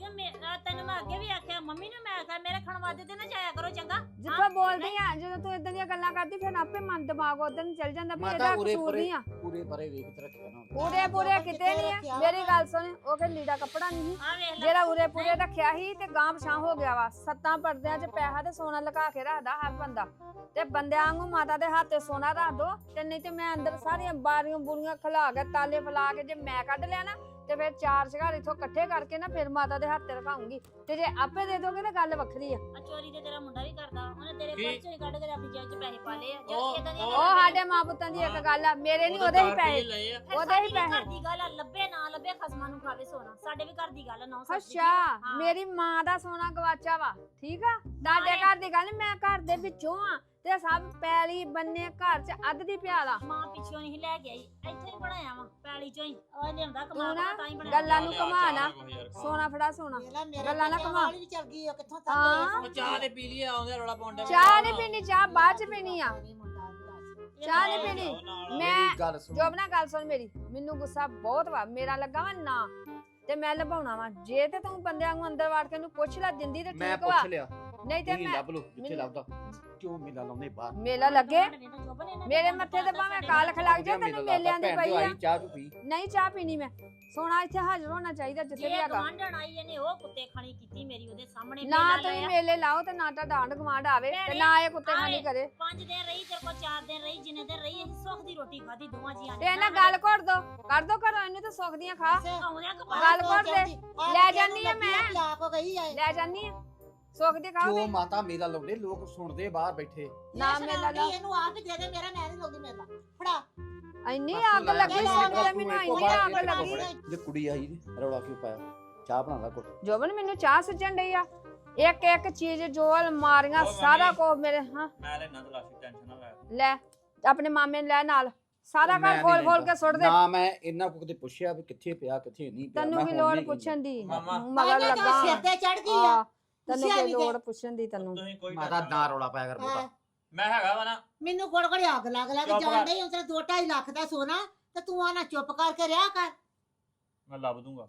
ਕਿ ਮੇਰਾ ਤੈਨੂੰ ਮੈਂ ਅੱਗੇ ਵੀ ਆਖਿਆ ਮੰਮੀ ਨੂੰ ਮੈਂ ਆਖਿਆ ਮੇਰੇ ਖਣਵਾਦੇ ਤੇ ਨਾ ਜਾਇਆ ਕਰੋ ਚੰਗਾ। ਜਿੱਥੋਂ ਬੋਲਦੀ ਆ ਜਦੋਂ ਤੂੰ ਇਦਾਂ ਦੀਆਂ ਗੱਲਾਂ ਕਰਦੀ ਫਿਰ ਆਪੇ ਮਨ ਦਿਮਾਗ ਉਧਰ ਨੂੰ ਚੱਲ ਜਾਂਦਾ ਵੀ ਮਾਤਾ ਇਹਦਾ ਉਰੇ ਕਸੂਰ ਪਰੇ- ਨਹੀਂ ਆ। ਪੂਰੇ ਪਰੇ ਵੇਖ ਤੇ ਰੱਖਿਆ ਨਾ ਪੂਰੇ ਪੂਰੇ ਕਿਤੇ ਨਹੀਂ ਆ। ਮੇਰੀ ਗੱਲ ਸੁਣ ਉਹ ਕਿ ਲੀੜਾ ਕੱਪੜਾ ਨਹੀਂ ਜਿਹੜਾ ਉਰੇ ਪੂਰੇ ਰੱਖਿਆ ਸੀ ਤੇ ਗਾਂ ਪਛਾਂ ਹੋ ਗਿਆ ਵਾ। ਸੱਤਾਂ ਪਰਦਿਆਂ 'ਚ ਪੈਸਾ ਤੇ ਸੋਨਾ ਲਗਾ ਕੇ ਰੱਖਦਾ ਹਰ ਬੰਦਾ। ਤੇ ਬੰਦਿਆਂ ਵਾਂਗੂ ਮਾਤਾ ਦੇ ਹੱਥ ਸੋਨਾ ਰੱਖ ਦੋ ਤੇ ਨਹੀਂ ਤੇ ਮੈਂ ਅੰਦਰ ਸਾਰੀਆਂ ਬਾਰੀਆਂ ਬੁਰੀਆਂ ਖਲਾ ਕੇ ਤਾਲੇ ਫਲਾ ਕੇ ਜੇ ਮੈਂ ਕੱਢ ਲਿਆ ਨਾ ਤੇ ਫਿਰ ਚਾਰ ਸ਼ਿਕਾਰ ਇਥੋਂ ਇਕੱਠੇ ਕਰਕੇ ਨਾ ਫਿਰ ਮਾਤਾ ਦੇ ਹੱਥ ਤੇ ਰਖਾਉਂਗੀ। ਤੇ ਜੇ ਆਪੇ ਦੇ ਦੋਗੇ ਤਾਂ ਗੱਲ ਵੱਖਰੀ ਆ। ਆ ਚੋਰੀ ਤੇ ਤੇਰਾ ਮੁੰਡਾ ਵੀ ਕਰਦਾ। ਉਹਨੇ ਤੇਰੇ ਕੀ? ਪਰਸ ਚੋਂ ਹੀ ਕੱਢ ਕੇ ਆਪਣੀ ਜੇਬ 'ਚ ਪੈਸੇ ਪਾ ਲਏ ਆ। ਉਹ- ਜਦੋਂ ਇਦਾਂ ਉਹ ਸਾਡੇ ਮਾਂ ਪੁੱਤਾਂ ਦੀ ਇੱਕ ਗੱਲ ਆ ਮੇਰੇ ਨਹੀਂ ਉਹਦੇ ਹੀ ਪੈਸੇ। ਲਏ ਆ। ਫਿਰ ਉਹਦੇ ਹੀ ਪੈਸੇ। ਦੀ ਗੱਲ ਆ ਲੱਭੇ ਨਾ ਲੱਭੇ ਖਸਮਾਂ ਨੂੰ ਖਾਵੇ ਸੋਨਾ। ਸਾਡੇ ਵੀ ਘਰ ਦੀ ਗੱਲ ਆ ਨੌ ਅੱਛਾ ਮੇਰੀ ਮਾਂ ਦਾ ਸੋਨਾ ਗਵਾਚਾ ਵਾ ਠੀਕ ਆ? ਤੁਹਾਡੇ ਘਰ ਦੀ ਗੱਲ ਨੀ, ਮੈਂ ਘਰ ਦੇ ਵਿੱਚੋਂ ਆ। ਤੇ ਸਭ ਪੈਲੀ ਬੰਨੇ ਘਰ 'ਚ ਅੱਧ ਦੀ ਪਿਆਲਾ ਮਾਂ ਪਿੱਛੋਂ ਨਹੀਂ ਲੈ ਕੇ ਆਈ ਇੱਥੇ ਹੀ ਬਣਾਇਆ ਵਾ ਪੈਲੀ ਚੋਂ ਹੀ। ਉਹ ਲਿਆਂਦਾ ਤੂੰ ਕਮਾ ਨਾ ਤਾਂ ਹੀ ਬਣਾਇਆ। ਗੱਲਾਂ ਨੂੰ ਘੁਮਾ ਨਾ। ਸੋਨਾ ਫੜਾ ਸੋਨਾ। ਵੇਲਾ ਮੇਰੇ ਗੱਲਾਂ ਨਾ ਘੁਮਾ। ਵਾਲੀ ਵੀ ਚੱਲ ਗਈ ਕਿੱਥੋਂ ਹਾਂ। ਉਹ ਚਾਹ ਤੇ ਪੀ ਲਈ ਆਉਂਦੇ ਰੋਲਾ ਪਾਉਂਦੇ ਚਾਹ ਨਹੀਂ ਪੀਣੀ ਚਾਹ ਬਾਅਦ 'ਚ ਪੀਣੀ ਆ। ਚਾਹ ਨਹੀਂ ਪੀਣੀ। ਮੈਂ ਗੱਲ ਸੁਣ। ਜੋਬ ਨਾ ਗੱਲ ਸੁਣ ਮੇਰੀ। ਮੈਨੂੰ ਗੁੱਸਾ ਬਹੁਤ ਵਾ ਮੇਰਾ ਲੱਗਾ ਵਾ ਨਾ। ਤੇ ਮੈਂ ਲਭਾਉਣਾ ਵਾ। ਜੇ ਤੇ ਤੂੰ ਬੰਦਿਆਂ ਨੂੰ ਅੰਦਰ ਵਾੜ ਕੇ ਨੂੰ ਪੁੱਛ ਲੈ ਦਿੰਦੀ ਤੇ ਮੈਂ ਠੀਕ ਵਾ। ਪੁੱਛ ਲਿਆ। ਨਹੀਂ ਤੇ ਮੈਂ ਲੱਭ ਲਓ ਜਿੱਥੇ ਮੈਨੂੰ- ਲੱਭਦਾ। ਕਿਉਂ ਮੇਲਾ ਲਾਉਂਦੇ ਬਾਹਰ? ਮੇਲਾ ਲੱਗੇ? ਮੇਰੇ ਮੱਥੇ ਤੇ ਭਾਵੇਂ ਕਾਲਖ ਲੱਗ ਜਾ ਤੈਨੂੰ ਮੇਲਿਆਂ ਦੀ ਪਈ ਆ। ਚਾਹ ਤੂੰ ਪੀ। ਨਹੀਂ ਚਾਹ ਪੀਣੀ ਮੈਂ। ਸੋਨਾ ਇੱਥੇ ਹਾਜ਼ਰ ਹੋਣਾ ਚਾਹੀਦਾ ਜਿੱਥੇ ਵੀ ਜੇ ਹੈਗਾ। ਗਵਾਂਢਣ ਆਈ ਇਹਨੇ ਉਹ ਕੁੱਤੇ ਖਾਣੀ ਕੀਤੀ ਮੇਰੀ ਉਹਦੇ ਸਾਹਮਣੇ ਨਾ ਮੇਲਾ ਤੁਸੀਂ ਲਾਇਆ। ਮੇਲੇ ਲਾਓ ਤੇ ਨਾ ਤਾਂ ਡਾਂਡ ਗਵਾਂਡ ਆਵੇ ਤੇ ਨਾ ਇਹ ਕੁੱਤੇ ਖਾਣੀ ਆਏ। ਕਰੇ। ਪੰਜ ਦਿਨ ਰਹੀ ਤੇਰੇ ਕੋਲ ਚਾਰ ਦਿਨ ਰਹੀ ਜਿੰਨੇ ਦਿਨ ਰਹੀ ਅਸੀਂ ਸੁੱਖ ਦੀ ਰੋਟੀ ਖਾਧੀ ਦੋਵਾਂ ਜੀਆਂ ਤੇ ਇਹਨਾਂ ਗੱਲ ਘੋੜ ਦੋ ਕਰ ਦੋ ਘਰੋਂ ਇਹਨੂੰ ਤੇ ਸੁੱਖ ਦੀਆਂ ਖਾ। ਆਉਂਦਿਆਂ ਕਪਾਲ ਗੱਲ ਘੋੜ ਦੇ। ਲੈ ਜਾਂਦੀ ਆ ਮੈਂ। ਆਪ ਗਈ ਆ। ਲੈ ਜਾਨੀ ਆ। ਸੁੱਖ ਦੀ ਕਿਉਂ ਤੇ? ਮਾਤਾ ਮੇਲਾ ਲਾਉਂਦੇ ਲੋਕ ਸੁਣਦੇ ਬਾਹਰ ਬੈਠੇ। ਨਾ ਮੇਲਾ ਲਾ ਇਹਨੂੰ ਹੀ ਦੇ ਦੇ ਮੇਰਾ ਮੈਂ ਨਹੀਂ ਲਾਉਂਦੀ ਮੇਲਾ ਫੜਾ। ਇੰਨੀ ਬਸ ਅੱਗ ਲੈ ਲੱਗੀ ਸੋਨੂੰ ਲੈ ਤੇ ਮੈਨੂੰ ਤੂੰ ਇੰਨੀ ਬਾਹਰ ਅੱਗ ਇੱਕ ਲੱਗੀ ਕੱਪੜੇ। ਜੇ ਕੁੜੀ ਆਈ ਨੀ, ਰੌਲਾ ਕਿਉਂ ਪਾਇਆ? ਚਾਹ ਬਣਾ ਲੈ ਘੁੱਟ। ਜੋਬਨ ਮੈਨੂੰ ਚਾਹ ਸੱਜਣ ਡਈ ਆ। ਇੱਕ ਇੱਕ ਚੀਜ਼ ਜੋ ਅਲਮਾਰੀਆਂ ਉਹ ਸਾਰਾ ਮੰਮੀ। ਕੋ ਮੇਰੇ ਹਾਂ। ਮੈਂ ਲੈਣਾ ਤਲਾਸ਼ੀ ਟੈਨਸ਼ਨ ਨਾ ਲੈ। ਲੈ ਆਪਣੇ ਮਾਮੇ ਨੂੰ ਲੈ ਨਾਲ। ਸਾਰਾ ਮੈਂ ਘਰ ਖੋਲ ਖੋਲ ਲੈਂਦਾ। ਕੇ ਸੁੱਟ ਦੇ। ਨਾ ਮੈਂ ਇਹਨਾਂ ਕੋ ਕਦੇ ਪੁੱਛਿਆ ਵੀ ਕਿੱਥੇ ਪਿਆ ਕਿੱਥੇ ਨਹੀਂ ਪਿਆ। ਤੈਨੂੰ ਮੈਂ ਹੁਣ ਲੋੜ ਨਹੀਂ ਕਹਿੰਦਾ। ਪੁੱਛਣ ਦੀ। ਮਾਮਾ। ਮਗਰ ਸਿਰ ਲੱਗਾ। ਤੇ ਚੜ ਗਈ ਆ। ਆ ਤੈਨੂੰ ਕੋਈ। ਲੋੜ ਪੁੱਛਣ ਦੀ ਤੈਨੂੰ। ਤੁਸੀਂ ਕੋਈ ਮਾਤਾ ਨਾ ਰੌਲਾ ਪਾਇਆ ਕਰ ਹਾਂ। ਬੋਤਾ ਮੈਂ ਹੈਗਾ ਵਾ ਨਾ। ਮੈਨੂੰ ਗੋੜ ਗੋੜ ਅੱਗ ਲੱਗ ਲੱਗ ਚੁੱਪ ਜਾਣ ਕਰ। ਡਈ ਉਤਰੇ 2.5 ਲੱਖ ਦਾ ਸੋਨਾ ਤੇ ਤੂੰ ਆਣਾ ਚੁੱਪ ਕਰਕੇ ਰਿਹਾ ਕਰ। ਮੈਂ ਲੱਭ ਦੂੰਗਾ।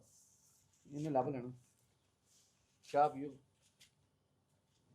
ਇਹਨੇ ਲੱਭ ਲੈਣਾ। ਚਾਹ ਪੀਓ।